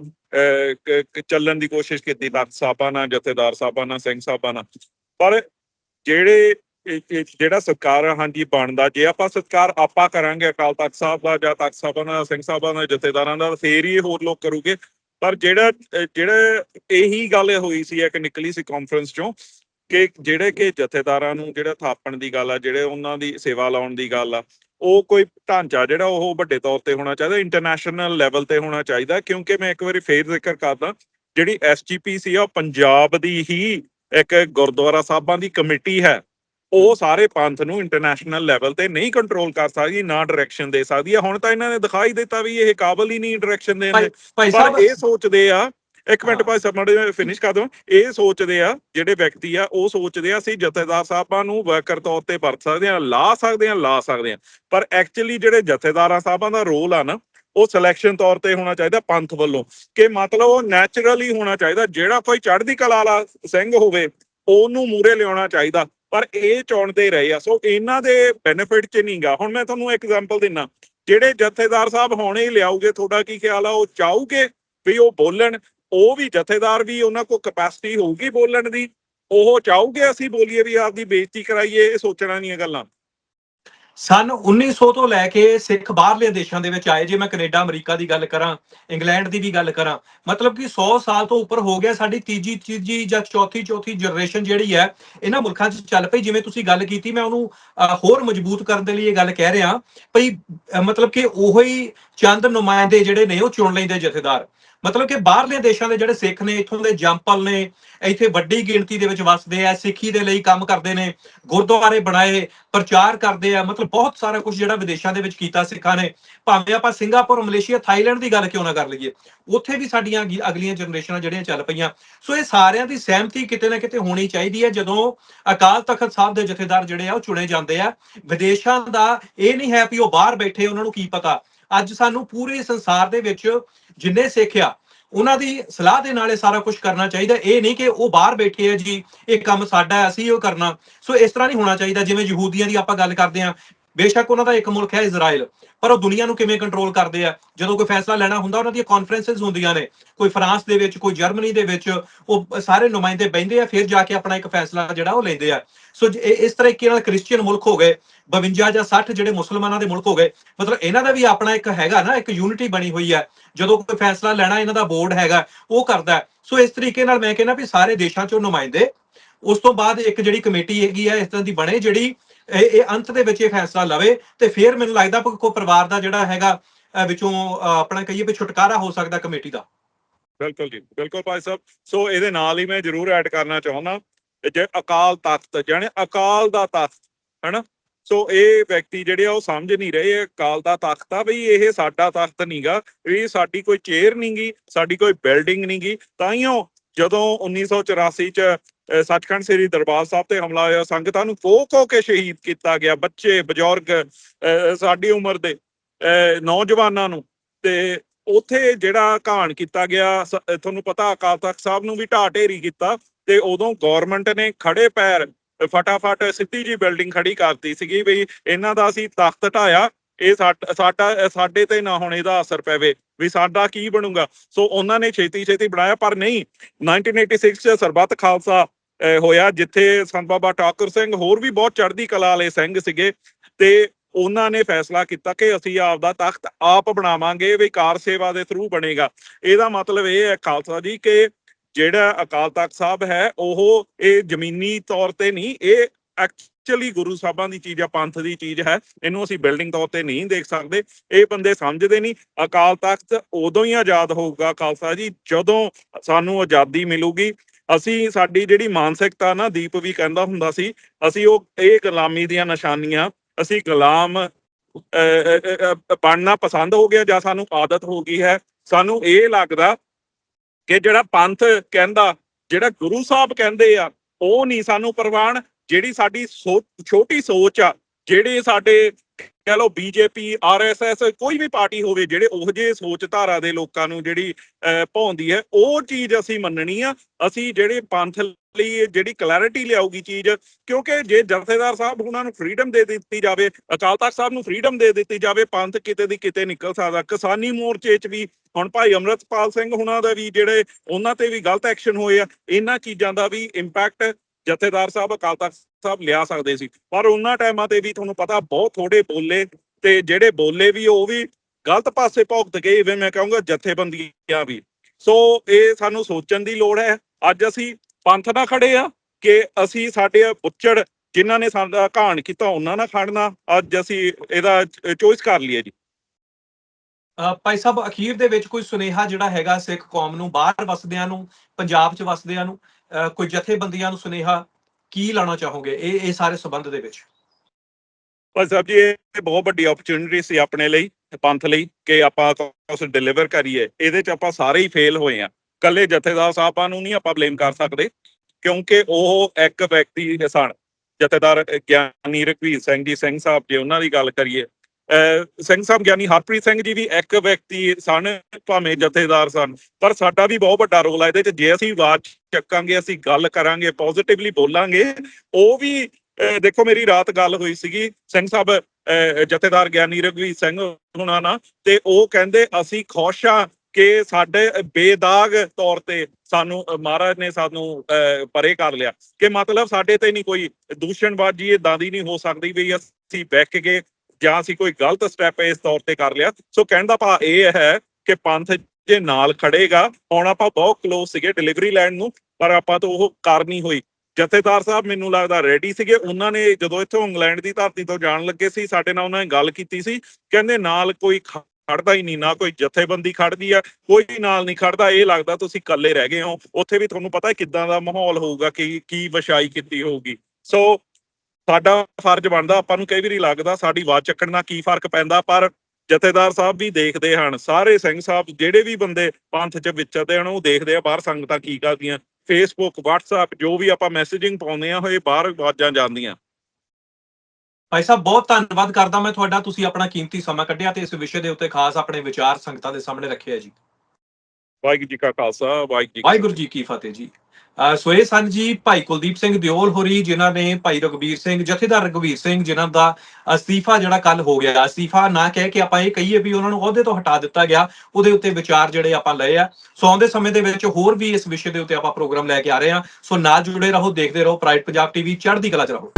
ਚੱਲਣ ਦੀ ਕੋਸ਼ਿਸ਼ ਕੀਤੀ ਤਖਤ ਸਾਹਿਬਾਂ ਨਾਲ ਜਥੇਦਾਰ ਸਾਹਿਬਾਂ ਨਾਲ ਸਿੰਘ ਸਾਹਿਬਾਂ ਨਾਲ। ਪਰ ਜਿਹੜੇ ਜਿਹੜਾ ਸਤਿਕਾਰ ਹਾਂਜੀ ਬਣਦਾ ਜੇ ਆਪਾਂ ਸਤਿਕਾਰ ਆਪਾਂ ਕਰਾਂਗੇ ਅਕਾਲ ਤਖਤ ਸਾਹਿਬ ਦਾ ਜਾਂ ਤਖਤ ਸਾਹਿਬਾਂ ਦਾ ਸਿੰਘ ਸਾਹਿਬਾਂ ਦਾ ਜਥੇਦਾਰਾਂ ਦਾ ਫੇਰ ਹੀ ਹੋਰ ਲੋਕ ਕਰੂਗੇ। ਪਰ ਜਿਹੜਾ ਅਹ, ਜਿਹੜਾ ਇਹੀ ਗੱਲ ਹੋਈ ਸੀ ਇੱਕ ਨਿਕਲੀ ਸੀ ਕਾਨਫਰੰਸ ਚੋਂ ਕਿ ਜਿਹੜੇ ਕਿ ਜਥੇਦਾਰਾਂ ਨੂੰ ਜਿਹੜਾ ਥਾਪਣ ਦੀ ਗੱਲ ਆ ਜਿਹੜੇ ਉਹਨਾਂ ਦੀ ਸੇਵਾ ਲਾਉਣ ਦੀ ਗੱਲ ਆ ਉਹ ਕੋਈ ਢਾਂਚਾ ਜਿਹੜਾ ਉਹ ਵੱਡੇ ਤੌਰ ਤੇ ਹੋਣਾ ਚਾਹੀਦਾ ਇੰਟਰਨੈਸ਼ਨਲ ਲੈਵਲ ਤੇ ਹੋਣਾ ਚਾਹੀਦਾ ਕਿਉਂਕਿ ਮੈਂ ਇੱਕ ਵਾਰੀ ਫੇਰ ਜ਼ਿਕਰ ਕਰਦਾ ਜਿਹੜੀ ਐਸਜੀਪੀਸੀ ਆ ਉਹ ਪੰਜਾਬ ਦੀ ਹੀ ਇੱਕ ਗੁਰਦੁਆਰਾ ਸਾਹਿਬਾਂ ਦੀ ਕਮੇਟੀ ਹੈ। ਉਹ ਸਾਰੇ ਪੰਥ ਨੂੰ ਇੰਟਰਨੈਸ਼ਨਲ ਲੈਵਲ ਤੇ ਨਹੀਂ ਕੰਟਰੋਲ ਕਰ ਸਕਦੀ ਨਾ ਡਾਇਰੈਕਸ਼ਨ ਦੇ ਸਕਦੀ ਹੈ ਹੁਣ ਤਾਂ ਇਹਨਾਂ ਨੇ ਦਿਖਾਈ ਦਿੱਤਾ ਵੀ ਇਹ ਕਾਬਲ ਹੀ ਨਹੀਂ ਡਾਇਰੈਕਸ਼ਨ ਦੇਣ ਦੇ। ਪਰ ਇਹ ਸੋਚਦੇ ਆ ਇੱਕ ਮਿੰਟ ਹਾਂ। ਭਾਈ ਸਾਹਿਬ, ਮਾੜੇ ਫਿਨਿਸ਼ ਕਰ ਦਵਾਂ। ਇਹ ਸੋਚਦੇ ਆ, ਜਿਹੜੇ ਵਿਅਕਤੀ ਆ, ਉਹ ਸੋਚਦੇ ਆ, ਅਸੀਂ ਜਥੇਦਾਰ ਸਾਹਿਬਾਂ ਨੂੰ ਵਰਕਰ ਤੌਰ ਤੇ ਵਰਤ ਸਕਦੇ ਆ ਲਾ ਸਕਦੇ ਆ ਲਾ ਸਕਦੇ ਆ ਪਰ ਐਕਚੁਅਲੀ ਜਿਹੜੇ ਜਥੇਦਾਰਾਂ ਸਾਹਿਬਾਂ ਦਾ ਰੋਲ ਆ ਨਾ, ਉਹ ਸਿਲੈਕਸ਼ਨ ਤੌਰ ਤੇ ਹੋਣਾ ਚਾਹੀਦਾ ਪੰਥ ਵੱਲੋਂ। ਕਿ ਮਤਲਬ ਉਹ ਨੈਚੁਰਲੀ ਹੋਣਾ ਚਾਹੀਦਾ, ਜਿਹੜਾ ਕੋਈ ਚੜ੍ਹਦੀ ਕਲਾ ਵਾਲਾ ਸਿੰਘ ਹੋਵੇ, ਉਹਨੂੰ ਮੂਰੇ ਲਿਆਉਣਾ ਚਾਹੀਦਾ। ਪਰ ਇਹ ਚੁਣਦੇ ਰਹੇ ਆ। ਸੋ ਇਹਨਾਂ ਦੇ ਬੈਨੀਫਿਟ ਚ ਨਹੀਂਗਾ ਹੁਣ ਮੈਂ ਤੁਹਾਨੂੰ ਇੱਕ ਐਗਜ਼ਾਮਪਲ ਦਿੰਨਾ। ਜਿਹੜੇ ਜਥੇਦਾਰ ਸਾਹਿਬ ਹੁਣੇ ਹੀ ਲਿਆਉਗੇ, ਤੁਹਾਡਾ ਕੀ ਖਿਆਲ ਆ? ਉਹ ਚਾਹੂਗੇ ਵੀ ਉਹ ਬੋਲਣ ਉਹ ਵੀ ਜਥੇਦਾਰ ਵੀ ਉਹਨਾਂ ਕੋਲ ਕਪੈਸਿਟੀ ਹੋਊਗੀ ਬੋਲਣ ਦੀ, ਉਹ ਚਾਹੂਗੇ ਅਸੀਂ ਬੋਲੀਏ ਵੀ ਆਪਦੀ ਬੇਇੱਜ਼ਤੀ ਕਰਾਈਏ, ਇਹ ਸੋਚਣਾ ਨਹੀਂ ਗੱਲਾਂ ਸਨ 1900 ਤੋਂ ਲੈ ਕੇ ਸਿੱਖ ਬਾਹਰਲੇ ਦੇਸ਼ਾਂ ਦੇ ਵਿੱਚ ਆਏ, ਜੇ ਮੈਂ ਕੈਨੇਡਾ, ਅਮਰੀਕਾ ਦੀ ਗੱਲ ਕਰਾਂ, ਇੰਗਲੈਂਡ ਦੀ ਵੀ ਗੱਲ ਕਰਾਂ, ਮਤਲਬ ਕਿ 100 ਸਾਲ ਤੋਂ ਉੱਪਰ ਹੋ ਗਿਆ ਸਾਡੀ ਤੀਜੀ ਤੀਜੀ ਜਾਂ ਚੌਥੀ ਚੌਥੀ ਜਨਰੇਸ਼ਨ ਜਿਹੜੀ ਹੈ, ਇਹਨਾਂ ਮੁਲਕਾਂ 'ਚ ਚੱਲ ਪਈ। ਜਿਵੇਂ ਤੁਸੀਂ ਗੱਲ ਕੀਤੀ, ਮੈਂ ਉਹਨੂੰ ਹੋਰ ਮਜ਼ਬੂਤ ਕਰਨ ਦੇ ਲਈ ਇਹ ਗੱਲ ਕਹਿ ਰਿਹਾ, ਭਈ ਮਤਲਬ ਕਿ ਉਹੋ ਹੀ ਚੰਦ ਨੁਮਾਇੰਦੇ ਜਿਹੜੇ ਨੇ ਉਹ ਚੁਣ ਲੈਂਦੇ ਜਥੇਦਾਰ। ਮਤਲਬ ਕਿ ਬਾਹਰਲੇ ਦੇਸ਼ਾਂ ਦੇ ਜਿਹੜੇ ਸਿੱਖ ਨੇ, ਇੱਥੋਂ ਦੇ ਜੰਪਲ ਨੇ, ਇੱਥੇ ਵੱਡੀ ਗਿਣਤੀ ਦੇ ਵਿੱਚ ਵੱਸਦੇ ਆ, ਸਿੱਖੀ ਦੇ ਲਈ ਕੰਮ ਕਰਦੇ ਨੇ, ਗੁਰਦੁਆਰੇ ਬਣਾਏ, ਪ੍ਰਚਾਰ ਕਰਦੇ ਆ, ਮਤਲਬ ਬਹੁਤ ਸਾਰਾ ਕੁਝ ਜਿਹੜਾ ਵਿਦੇਸ਼ਾਂ ਦੇ ਵਿੱਚ ਕੀਤਾ ਸਿੱਖਾਂ ਨੇ। ਭਾਵੇਂ ਆਪਾਂ ਸਿੰਗਾਪੁਰ, ਮਲੇਸ਼ੀਆ, ਥਾਈਲੈਂਡ ਦੀ ਗੱਲ ਕਿਉਂ ਨਾ ਕਰ ਲਈਏ, ਉੱਥੇ ਵੀ ਸਾਡੀਆਂ ਅਗਲੀਆਂ ਜਨਰੇਸ਼ਨਾਂ ਜਿਹੜੀਆਂ ਚੱਲ ਪਈਆਂ। ਸੋ ਇਹ ਸਾਰਿਆਂ ਦੀ ਸਹਿਮਤੀ ਕਿਤੇ ਨਾ ਕਿਤੇ ਹੋਣੀ ਚਾਹੀਦੀ ਹੈ, ਜਦੋਂ ਅਕਾਲ ਤਖਤ ਸਾਹਿਬ ਦੇ ਜਥੇਦਾਰ ਜਿਹੜੇ ਆ ਉਹ ਚੁਣੇ ਜਾਂਦੇ ਆ। ਵਿਦੇਸ਼ਾਂ ਦਾ ਇਹ ਨਹੀਂ ਹੈ ਵੀ ਉਹ ਬਾਹਰ ਬੈਠੇ, ਉਹਨਾਂ ਨੂੰ ਕੀ ਪਤਾ। ਅੱਜ ਸਾਨੂੰ ਪੂਰੇ ਸੰਸਾਰ ਦੇ ਵਿੱਚ ਜਿੰਨੇ ਸਿੱਖਿਆ ਉਹਨਾਂ ਦੀ ਸਲਾਹ ਦੇ ਨਾਲ ਇਹ ਸਾਰਾ ਕੁਝ ਕਰਨਾ ਚਾਹੀਦਾ। ਇਹ ਨਹੀਂ ਕਿ ਉਹ ਬਾਹਰ ਬੈਠੇ ਆ ਜੀ, ਇਹ ਕੰਮ ਸਾਡਾ ਅਸੀਂ ਉਹ ਕਰਨਾ। ਸੋ ਇਸ ਤਰ੍ਹਾਂ ਨਹੀਂ ਹੋਣਾ ਚਾਹੀਦਾ, ਜਿਵੇਂ ਯਹੂਦੀਆਂ ਦੀ ਆਪਾਂ ਗੱਲ ਕਰਦੇ ਆ ਬੇਸ਼ੱਕ ਉਹਨਾਂ ਦਾ ਇੱਕ ਮੁਲਕ ਹੈ ਇਜ਼ਰਾਈਲ ਪਰ ਉਹ ਦੁਨੀਆ ਨੂੰ ਕਿਵੇਂ ਕੰਟਰੋਲ ਕਰਦੇ ਆ? ਜਦੋਂ ਕੋਈ ਫੈਸਲਾ ਲੈਣਾ ਹੁੰਦਾ, ਉਹਨਾਂ ਦੀਆਂ ਕਾਨਫਰੰਸਸ ਹੁੰਦੀਆਂ ਨੇ। ਕੋਈ ਫਰਾਂਸ ਦੇ ਵਿੱਚ, ਕੋਈ ਜਰਮਨੀ ਦੇ ਵਿੱਚ, ਉਹ ਸਾਰੇ ਨੁਮਾਇੰਦੇ ਬੈਠਦੇ ਆ, ਫਿਰ ਜਾ ਕੇ ਆਪਣਾ ਇੱਕ ਫੈਸਲਾ ਜਿਹੜਾ ਉਹ ਲੈਂਦੇ ਆ। ਸੋ ਇਸ ਤਰੀਕੇ ਨਾਲ ਕ੍ਰਿਸਚੀਅਨ ਮੁਲਕ ਹੋ ਗਏ 52 ਜਾਂ 60 ਜਿਹੜੇ ਮੁਸਲਮਾਨਾਂ ਦੇ ਮੁਲਕ ਹੋ ਗਏ, ਮਤਲਬ ਇਹਨਾਂ ਦਾ ਵੀ ਆਪਣਾ ਇੱਕ ਹੈਗਾ ਨਾ, ਇੱਕ ਯੂਨਿਟੀ ਬਣੀ ਹੋਈ ਹੈ ਜਦੋਂ ਕੋਈ ਫੈਸਲਾ ਲੈਣਾ, ਇਹਨਾਂ ਦਾ ਬੋਰਡ ਹੈਗਾ, ਉਹ ਕਰਦਾ। ਸੋ ਇਸ ਤਰੀਕੇ ਨਾਲ ਮੈਂ ਕਹਿੰਦਾ ਵੀ ਸਾਰੇ ਦੇਸ਼ਾਂ ਚੋਂ ਨੁਮਾਇੰਦੇ, ਉਸ ਤੋਂ ਬਾਅਦ ਇੱਕ ਜਿਹੜੀ ਕਮੇਟੀ ਹੈਗੀ ਹੈ ਇਸ ਤਰ੍ਹਾਂ ਦੀ ਬਣੇ ਜਿਹੜੀ ਇਹ ਇਹ ਅੰਤ ਦੇ ਵਿੱਚ ਇਹ ਫੈਸਲਾ ਲਵੇ ਤੇ ਫਿਰ ਮੈਨੂੰ ਲੱਗਦਾ ਕੋਈ ਪਰਿਵਾਰ ਦਾ ਜਿਹੜਾ ਹੈਗਾ ਵਿੱਚੋਂ ਆਪਣਾ ਕਹੀਏ ਵੀ ਛੁਟਕਾਰਾ ਹੋ ਸਕਦਾ ਕਮੇਟੀ ਦਾ। ਬਿਲਕੁਲ ਜੀ, ਬਿਲਕੁਲ ਭਾਈ ਸਾਹਿਬ। ਸੋ ਇਹਦੇ ਨਾਲ ਹੀ ਮੈਂ ਜ਼ਰੂਰ ਐਡ ਕਰਨਾ ਚਾਹੁੰਦਾ। ਜੇ ਅਕਾਲ ਤਖਤ, ਜਾਣੇ ਅਕਾਲ ਦਾ ਤਖਤ, ਹੈਨਾ? ਸੋ ਇਹ ਵਿਅਕਤੀ ਜਿਹੜੇ ਆ ਉਹ ਸਮਝ ਨਹੀਂ ਰਹੇ ਅਕਾਲ ਦਾ ਤਖਤ ਆ ਬਈ, ਇਹ ਸਾਡਾ ਤਖਤ ਨਹੀਂਗਾ ਇਹ ਸਾਡੀ ਕੋਈ ਚੇਅਰ ਨਹੀਂਗੀ ਸਾਡੀ ਕੋਈ ਬਿਲਡਿੰਗ ਨਹੀਂਗੀ ਤਾਈਓ ਜਦੋਂ 1984 ਚ ਸੱਚਖੰਡ ਸ੍ਰੀ ਦਰਬਾਰ ਸਾਹਿਬ ਤੇ ਹਮਲਾ ਹੋਇਆ। ਸੰਗਤਾਂ ਨੂੰ ਖੋ ਖੋ ਕੇ ਸ਼ਹੀਦ ਕੀਤਾ ਗਿਆ। ਬੱਚੇ ਬਜ਼ੁਰਗ ਸਾਡੀ ਉਮਰ ਦੇ ਅਹ, ਨੌਜਵਾਨਾਂ ਨੂੰ। ਤੇ ਉਥੇ ਜਿਹੜਾ ਘਾਣ ਕੀਤਾ ਗਿਆ ਤੁਹਾਨੂੰ ਪਤਾ ਅਕਾਲ ਤਖਤ ਸਾਹਿਬ ਨੂੰ ਵੀ ਢਾਹ ਢੇਰੀ ਕੀਤਾ ਤੇ ਉਦੋਂ ਗਵਰਨਮੈਂਟ ਨੇ ਖੜੇ ਪੈਰ ਫਟਾਫਟ ਸਿੱਧੀ ਜੀ ਬਿਲਡਿੰਗ ਖੜੀ ਕਰਤੀ ਸੀਗੀ ਵੀ ਇਹਨਾਂ ਦਾ ਅਸੀਂ ਤਖਤ ਢਾਇਆ ਇਹ ਸਾਡਾ ਸਾਡੇ ਤੇ ਨਾ ਹੁਣ ਇਹਦਾ ਅਸਰ ਪਵੇ ਵੀ ਸਾਡਾ ਕੀ ਬਣੂਗਾ। ਸੋ ਉਹਨਾਂ ਨੇ ਛੇਤੀ ਛੇਤੀ ਬਣਾਇਆ ਪਰ ਨਹੀਂ। 1986 ਚ ਸਰਬੱਤ ਖਾਲਸਾ ਹੋਇਆ ਜਿੱਥੇ ਸੰਤ ਬਾਬਾ ਠਾਕੁਰ ਸਿੰਘ ਹੋਰ ਵੀ ਬਹੁਤ ਚੜ੍ਹਦੀ ਕਲਾ ਵਾਲੇ ਸਿੰਘ ਸੀਗੇ ਤੇ ਉਹਨਾਂ ਨੇ ਫੈਸਲਾ ਕੀਤਾ ਕਿ ਅਸੀਂ ਆਪ ਦਾ ਤਖਤ ਆਪ ਬਣਾਵਾਂਗੇ, ਵੀ ਕਾਰ ਸੇਵਾ ਦੇ ਥਰੂ ਬਣੇਗਾ। ਇਹਦਾ ਮਤਲਬ ਇਹ ਹੈ ਖਾਲਸਾ ਜੀ ਕਿ ਜਿਹੜਾ ਅਕਾਲ ਤਖਤ ਸਾਹਿਬ ਹੈ, ਉਹ ਇਹ ਜ਼ਮੀਨੀ ਤੌਰ ਤੇ ਨਹੀਂ, ਇਹ ਐਕਚੁਅਲੀ ਗੁਰੂ ਸਾਹਿਬਾਂ ਦੀ ਚੀਜ਼ ਆ ਪੰਥ ਦੀ ਚੀਜ਼ ਹੈ, ਇਹਨੂੰ ਅਸੀਂ ਬਿਲਡਿੰਗ ਤੌਰ ਤੇ ਨਹੀਂ ਦੇਖ ਸਕਦੇ, ਇਹ ਬੰਦੇ ਸਮਝਦੇ ਨਹੀਂ। ਅਕਾਲ ਤਖਤ ਉਦੋਂ ਹੀ ਆਜ਼ਾਦ ਹੋਊਗਾ ਖਾਲਸਾ ਜੀ, ਜਦੋਂ ਸਾਨੂੰ ਆਜ਼ਾਦੀ ਮਿਲੂਗੀ। ਅਸੀਂ ਸਾਡੀ ਜਿਹੜੀ ਮਾਨਸਿਕਤਾ ਨਾ ਦੀਪ ਵੀ ਕਹਿੰਦਾ ਹੁੰਦਾ ਸੀ ਅਸੀਂ ਉਹ ਇਹ ਗੁਲਾਮੀ ਦੀਆਂ ਨਿਸ਼ਾਨੀਆਂ ਅਸੀਂ ਗੁਲਾਮ ਅਹ, ਬਣਨਾ ਪਸੰਦ ਹੋ ਗਿਆ ਜਾਂ ਸਾਨੂੰ ਆਦਤ ਹੋ ਗਈ ਹੈ ਸਾਨੂੰ ਇਹ ਲੱਗਦਾ ਕਿ ਜਿਹੜਾ ਪੰਥ ਕਹਿੰਦਾ ਜਿਹੜਾ ਗੁਰੂ ਸਾਹਿਬ ਕਹਿੰਦੇ ਆ ਉਹ ਨਹੀਂ ਸਾਨੂੰ ਪ੍ਰਵਾਨ ਜਿਹੜੀ ਸਾਡੀ ਸੋਚ ਛੋਟੀ ਸੋਚ ਆ ਜਿਹੜੇ ਸਾਡੇ ਕਹ ਲਓ ਬੀਜੇਪੀ, ਆਰਐਸਐਸ ਕੋਈ ਵੀ ਪਾਰਟੀ ਹੋਵੇ ਜਿਹੜੇ ਉਹ ਜੇ ਸੋਚਧਾਰਾ ਦੇ ਲੋਕਾਂ ਨੂੰ ਜਿਹੜੀ ਪਾਉਂਦੀ ਹੈ, ਉਹ ਚੀਜ਼ ਅਸੀਂ ਮੰਨਣੀ ਆ। ਅਸੀਂ ਜਿਹੜੇ ਪੰਥ ਲਈ ਜਿਹੜੀ ਕਲੈਰਿਟੀ ਲਿਆਉਗੀ ਚੀਜ਼, ਕਿਉਂਕਿ ਜੇ ਜਥੇਦਾਰ ਸਾਹਿਬ ਉਹਨਾਂ ਨੂੰ ਫ੍ਰੀडम ਦੇ ਦਿੱਤੀ ਜਾਵੇ, ਅਕਾਲ ਤਖਤ ਸਾਹਿਬ ਨੂੰ ਫ੍ਰੀडम ਦੇ ਦਿੱਤੀ ਜਾਵੇ, ਪੰਥ ਕਿਤੇ ਦੀ ਕਿਤੇ ਨਿਕਲ ਸਕਦਾ। ਕਿਸਾਨੀ ਮੋਰਚੇ 'ਚ ਵੀ, ਹੁਣ ਭਾਈ ਅਮਰਤਪਾਲ ਸਿੰਘ ਹੁਣਾਂ ਦਾ ਵੀ ਜਿਹੜੇ ਉਹਨਾਂ ਤੇ ਵੀ ਗਲਤ ਐਕਸ਼ਨ ਹੋਏ ਆ, ਇਹਨਾਂ ਚੀਜ਼ਾਂ ਦਾ ਵੀ ਇੰਪੈਕਟ ਜਥੇਦਾਰ ਸਾਹਿਬ, ਅਕਾਲ ਤਖਤ ਸਾਹਿਬ ਲਿਆ ਸਕਦੇ ਸੀ। ਪਰ ਉਹਨਾਂ ਟਾਈਮਾਂ ਤੇ ਵੀ ਤੁਹਾਨੂੰ ਪਤਾ ਬਹੁਤ ਥੋੜੇ ਬੋਲੇ ਤੇ ਜਿਹੜੇ ਬੋਲੇ ਵੀ, ਉਹ ਵੀ ਗਲਤ ਪਾਸੇ ਭੁਗਤ ਗਏ। ਇਵੇਂ ਮੈਂ ਕਹੂੰਗਾ ਜਥੇਬੰਦੀਆਂ ਵੀ। ਸੋ ਇਹ ਸਾਨੂੰ ਸੋਚਣ ਦੀ ਲੋੜ ਹੈ। ਅੱਜ ਅਸੀਂ ਪੰਥ ਨਾਲ ਖੜੇ ਆ ਕਿ ਅਸੀਂ ਸਾਡੇ ਬੁੱਚੜ ਜਿਨ੍ਹਾਂ ਨੇ ਸਾਡਾ ਘਾਣ ਕੀਤਾ, ਉਹਨਾਂ ਨਾਲ ਖੜਨਾ ਅੱਜ ਅਸੀਂ ਇਹਦਾ ਚੋਇਸ ਕਰ ਲਈਏ ਜੀ। ਭਾਈ ਸਾਹਿਬ, ਅਖੀਰ ਦੇ ਵਿੱਚ ਕੋਈ ਸੁਨੇਹਾ ਜਿਹੜਾ ਹੈਗਾ ਸਿੱਖ ਕੌਮ ਨੂੰ, ਬਾਹਰ ਵਸਦਿਆਂ ਨੂੰ, ਪੰਜਾਬ 'ਚ ਵਸਦਿਆਂ ਨੂੰ ਕੋਈ ਜਥੇਬੰਦੀਆਂ ਨੂੰ ਸੁਨੇਹਾ ਕੀ ਲਾਣਾ ਚਾਹੋਗੇ ਇਹ ਇਹ ਸਾਰੇ ਸਬੰਧ ਦੇ ਵਿੱਚ? ਭਾਈ ਸਾਹਿਬ ਜੀ, ਇਹ ਬਹੁਤ ਵੱਡੀ ਓਪਰਚ्युनिटी ਸੀ ਆਪਣੇ ਲਈ, ਪੰਥ ਲਈ, ਕਿ ਆਪਾਂ ਉਸ ਡਿਲੀਵਰ ਕਰੀਏ। ਇਹਦੇ 'ਚ ਆਪਾਂ ਸਾਰੇ ਹੀ ਫੇਲ ਹੋਏ ਆ ਕੱਲੇ ਜਥੇਦਾਰ ਸਾਹਿਬਾਂ ਨੂੰ ਨਹੀਂ ਆਪਾਂ ਬਲੇਮ ਕਰ ਸਕਦੇ, ਕਿਉਂਕਿ ਉਹ ਇੱਕ ਵਿਅਕਤੀ ਸਨ ਜਥੇਦਾਰ ਗਿਆਨੀ ਰਕਵੀਰ ਸਿੰਘ ਜੀ, ਸਿੰਘ ਸਾਹਿਬ ਜੇ ਉਹਨਾਂ ਦੀ ਗੱਲ ਕਰੀਏ ਸਿੰਘ ਸਾਹਿਬ, ਗਿਆਨੀ ਹਰਪ੍ਰੀਤ ਸਿੰਘ ਜੀ ਵੀ ਇੱਕ ਵਿਅਕਤੀ ਸਨ, ਭਾਵੇਂ ਜਥੇਦਾਰ ਸਨ। ਪਰ ਸਾਡਾ ਵੀ ਬਹੁਤ ਵੱਡਾ ਰੋਲ ਹੈ ਇਹਦੇ 'ਚ। ਜੇ ਅਸੀਂ ਆਵਾਜ਼ ਚੱਕਾਂਗੇ, ਅਸੀਂ ਗੱਲ ਕਰਾਂਗੇ ਪੋਜ਼ਿਟਿਵਲੀ ਬੋਲਾਂਗੇ, ਉਹ ਵੀ ਦੇਖੋ ਮੇਰੀ ਰਾਤ ਗੱਲ ਹੋਈ ਸੀਗੀ, ਸਿੰਘ ਸਾਹਿਬ ਜਥੇਦਾਰ ਗਿਆਨੀ ਰਘਵੀਰ ਸਿੰਘ ਹੁਣਾਂ ਨਾਲ, ਤੇ ਉਹ ਕਹਿੰਦੇ, ਅਸੀਂ ਖੁਸ਼ ਆ ਕਿ ਸਾਡੇ ਬੇਦਾਗ ਤੌਰ ਤੇ ਸਾਨੂੰ ਮਹਾਰਾਜ ਨੇ ਸਾਨੂੰ, ਅਹ ਪਰੇ ਕਰ ਲਿਆ। ਕਿ ਮਤਲਬ ਸਾਡੇ ਤੇ ਨਹੀਂ ਕੋਈ ਦੂਸ਼ਣਬਾਜ਼ੀ ਇਦਾਂ ਦੀ ਨਹੀਂ ਹੋ ਸਕਦੀ ਵੀ ਅਸੀਂ ਬੈਕ ਕੇ ਜਾਂ ਅਸੀਂ ਕੋਈ ਗਲਤ ਸਟੈਪ ਇਸ ਤੌਰ ਤੇ ਕਰ ਲਿਆ। ਸੋ ਕਹਿਣ ਦਾ ਭਾਵ ਇਹ ਹੈ ਕਿ ਪੰਥ ਜੇ ਨਾਲ ਖੜੇਗਾ ਹੁਣ ਆਪਾਂ ਬਹੁਤ ਕਲੋਜ਼ ਸੀਗੇ ਡਿਲੀਵਰੀ ਲੈਣ ਨੂੰ, ਪਰ ਆਪਾਂ ਤੋਂ ਉਹ ਕਰ ਨਹੀਂ ਹੋਈ। ਜਥੇਦਾਰ ਸਾਹਿਬ ਮੈਨੂੰ ਲੱਗਦਾ ਰੈਡੀ ਸੀਗੇ। ਉਹਨਾਂ ਨੇ ਜਦੋਂ ਇੱਥੋਂ ਇੰਗਲੈਂਡ ਦੀ ਧਰਤੀ ਤੋਂ ਜਾਣ ਲੱਗੇ ਸੀ, ਸਾਡੇ ਨਾਲ ਉਹਨਾਂ ਨੇ ਗੱਲ ਕੀਤੀ ਸੀ। ਕਹਿੰਦੇ ਨਾਲ ਕੋਈ ਖ- ਖੜਦਾ ਹੀ ਨਹੀਂ, ਨਾ ਕੋਈ ਜਥੇਬੰਦੀ ਖੜਦੀ ਆ, ਕੋਈ ਨਾਲ ਨਹੀਂ ਖੜਦਾ ਇਹ ਲੱਗਦਾ ਤੁਸੀਂ ਇਕੱਲੇ ਰਹਿ ਗਏ ਹੋ। ਉੱਥੇ ਵੀ ਤੁਹਾਨੂੰ ਪਤਾ ਕਿੱਦਾਂ ਦਾ ਮਾਹੌਲ ਹੋਊਗਾ, ਕਿ, ਕੀ ਵਿਛਾਈ ਕੀਤੀ ਹੋਊਗੀ। ਸੋ ਸਾਡਾ ਫਰਜ਼ ਬਣਦਾ ਆਪਾਂ ਨੂੰ ਕਈ ਵਾਰੀ ਲੱਗਦਾ ਸਾਡੀ ਆਵਾਜ਼ ਚੱਕਣ ਨਾਲ ਕੀ ਫ਼ਰਕ ਪੈਂਦਾ ਪਰ ਜਥੇਦਾਰ ਸਾਹਿਬ ਵੀ ਦੇਖਦੇ ਹਨ। ਸਾਰੇ ਸਿੰਘ ਸਾਹਿਬ ਜਿਹੜੇ ਵੀ ਬੰਦੇ ਪੰਥ 'ਚ ਵਿਚਰਦੇ ਹਨ ਉਹ ਦੇਖਦੇ ਆ ਬਾਹਰ ਸੰਗਤਾਂ ਕੀ ਕਰਦੀਆਂ। ਫੇਸਬੁੱਕ WhatsApp ਜੋ ਵੀ ਆਪਾਂ ਮੈਸੇਜਿੰਗ ਪਾਉਂਦੇ ਆ ਹੋਏ ਬਾਹਰ ਆਵਾਜ਼ਾਂ ਜਾਂਦੀਆਂ। ਭਾਈ ਸਾਹਿਬ ਬਹੁਤ ਧੰਨਵਾਦ ਕਰਦਾ ਮੈਂ ਤੁਹਾਡਾ। ਤੁਸੀਂ ਆਪਣਾ ਕੀਮਤੀ ਸਮਾਂ ਕੱਢਿਆ ਤੇ ਇਸ ਵਿਸ਼ੇ ਦੇ ਉੱਤੇ ਖਾਸ ਆਪਣੇ ਵਿਚਾਰ ਸੰਗਤਾਂ ਦੇ ਸਾਹਮਣੇ ਰੱਖੇ ਆ ਜੀ। ਵਾਹਿਗੁਰੂ ਜੀ ਕਾ ਖਾਲਸਾ ਵਾਹਿਗੁਰੂ ਜੀ ਕੀ ਫਤਿਹ ਜੀ। ਸੋ ਇਹ ਸਨ ਜੀ ਭਾਈ ਕੁਲਦੀਪ ਸਿੰਘ ਦਿਓਲ ਹੋਰੀ, ਜਿਨ੍ਹਾਂ ਨੇ ਭਾਈ ਰਗਵੀਰ ਸਿੰਘ, ਜਥੇਦਾਰ ਰਗਵੀਰ ਸਿੰਘ, ਜਿਨ੍ਹਾਂ ਦਾ ਅਸਤੀਫਾ ਜਿਹੜਾ ਕੱਲ ਹੋ ਗਿਆ। ਅਸਤੀਫਾ ਨਾ ਕਹਿ ਕੇ ਆਪਾਂ ਇਹ ਕਹੀਏ ਵੀ ਉਹਨਾਂ ਨੂੰ ਅਹੁਦੇ ਤੋਂ ਹਟਾ ਦਿੱਤਾ ਗਿਆ। ਉਹਦੇ ਉੱਤੇ ਵਿਚਾਰ ਜਿਹੜੇ ਆਪਾਂ ਲਏ ਆ। ਸੋ ਆਉਂਦੇ ਸਮੇਂ ਦੇ ਵਿੱਚ ਹੋਰ ਵੀ ਇਸ ਵਿਸ਼ੇ ਦੇ ਉੱਤੇ ਆਪਾਂ ਪ੍ਰੋਗਰਾਮ ਲੈ ਕੇ ਆ ਰਹੇ ਹਾਂ। ਸੋ ਨਾਲ ਜੁੜੇ ਰਹੋ, ਦੇਖਦੇ ਰਹੋ। ਪ੍ਰਾਈਡ ਪੰਜਾਬ ਟੀਵੀ ਚੜ੍ਹਦੀ ਕਲਾ ਚ ਰਹੋ।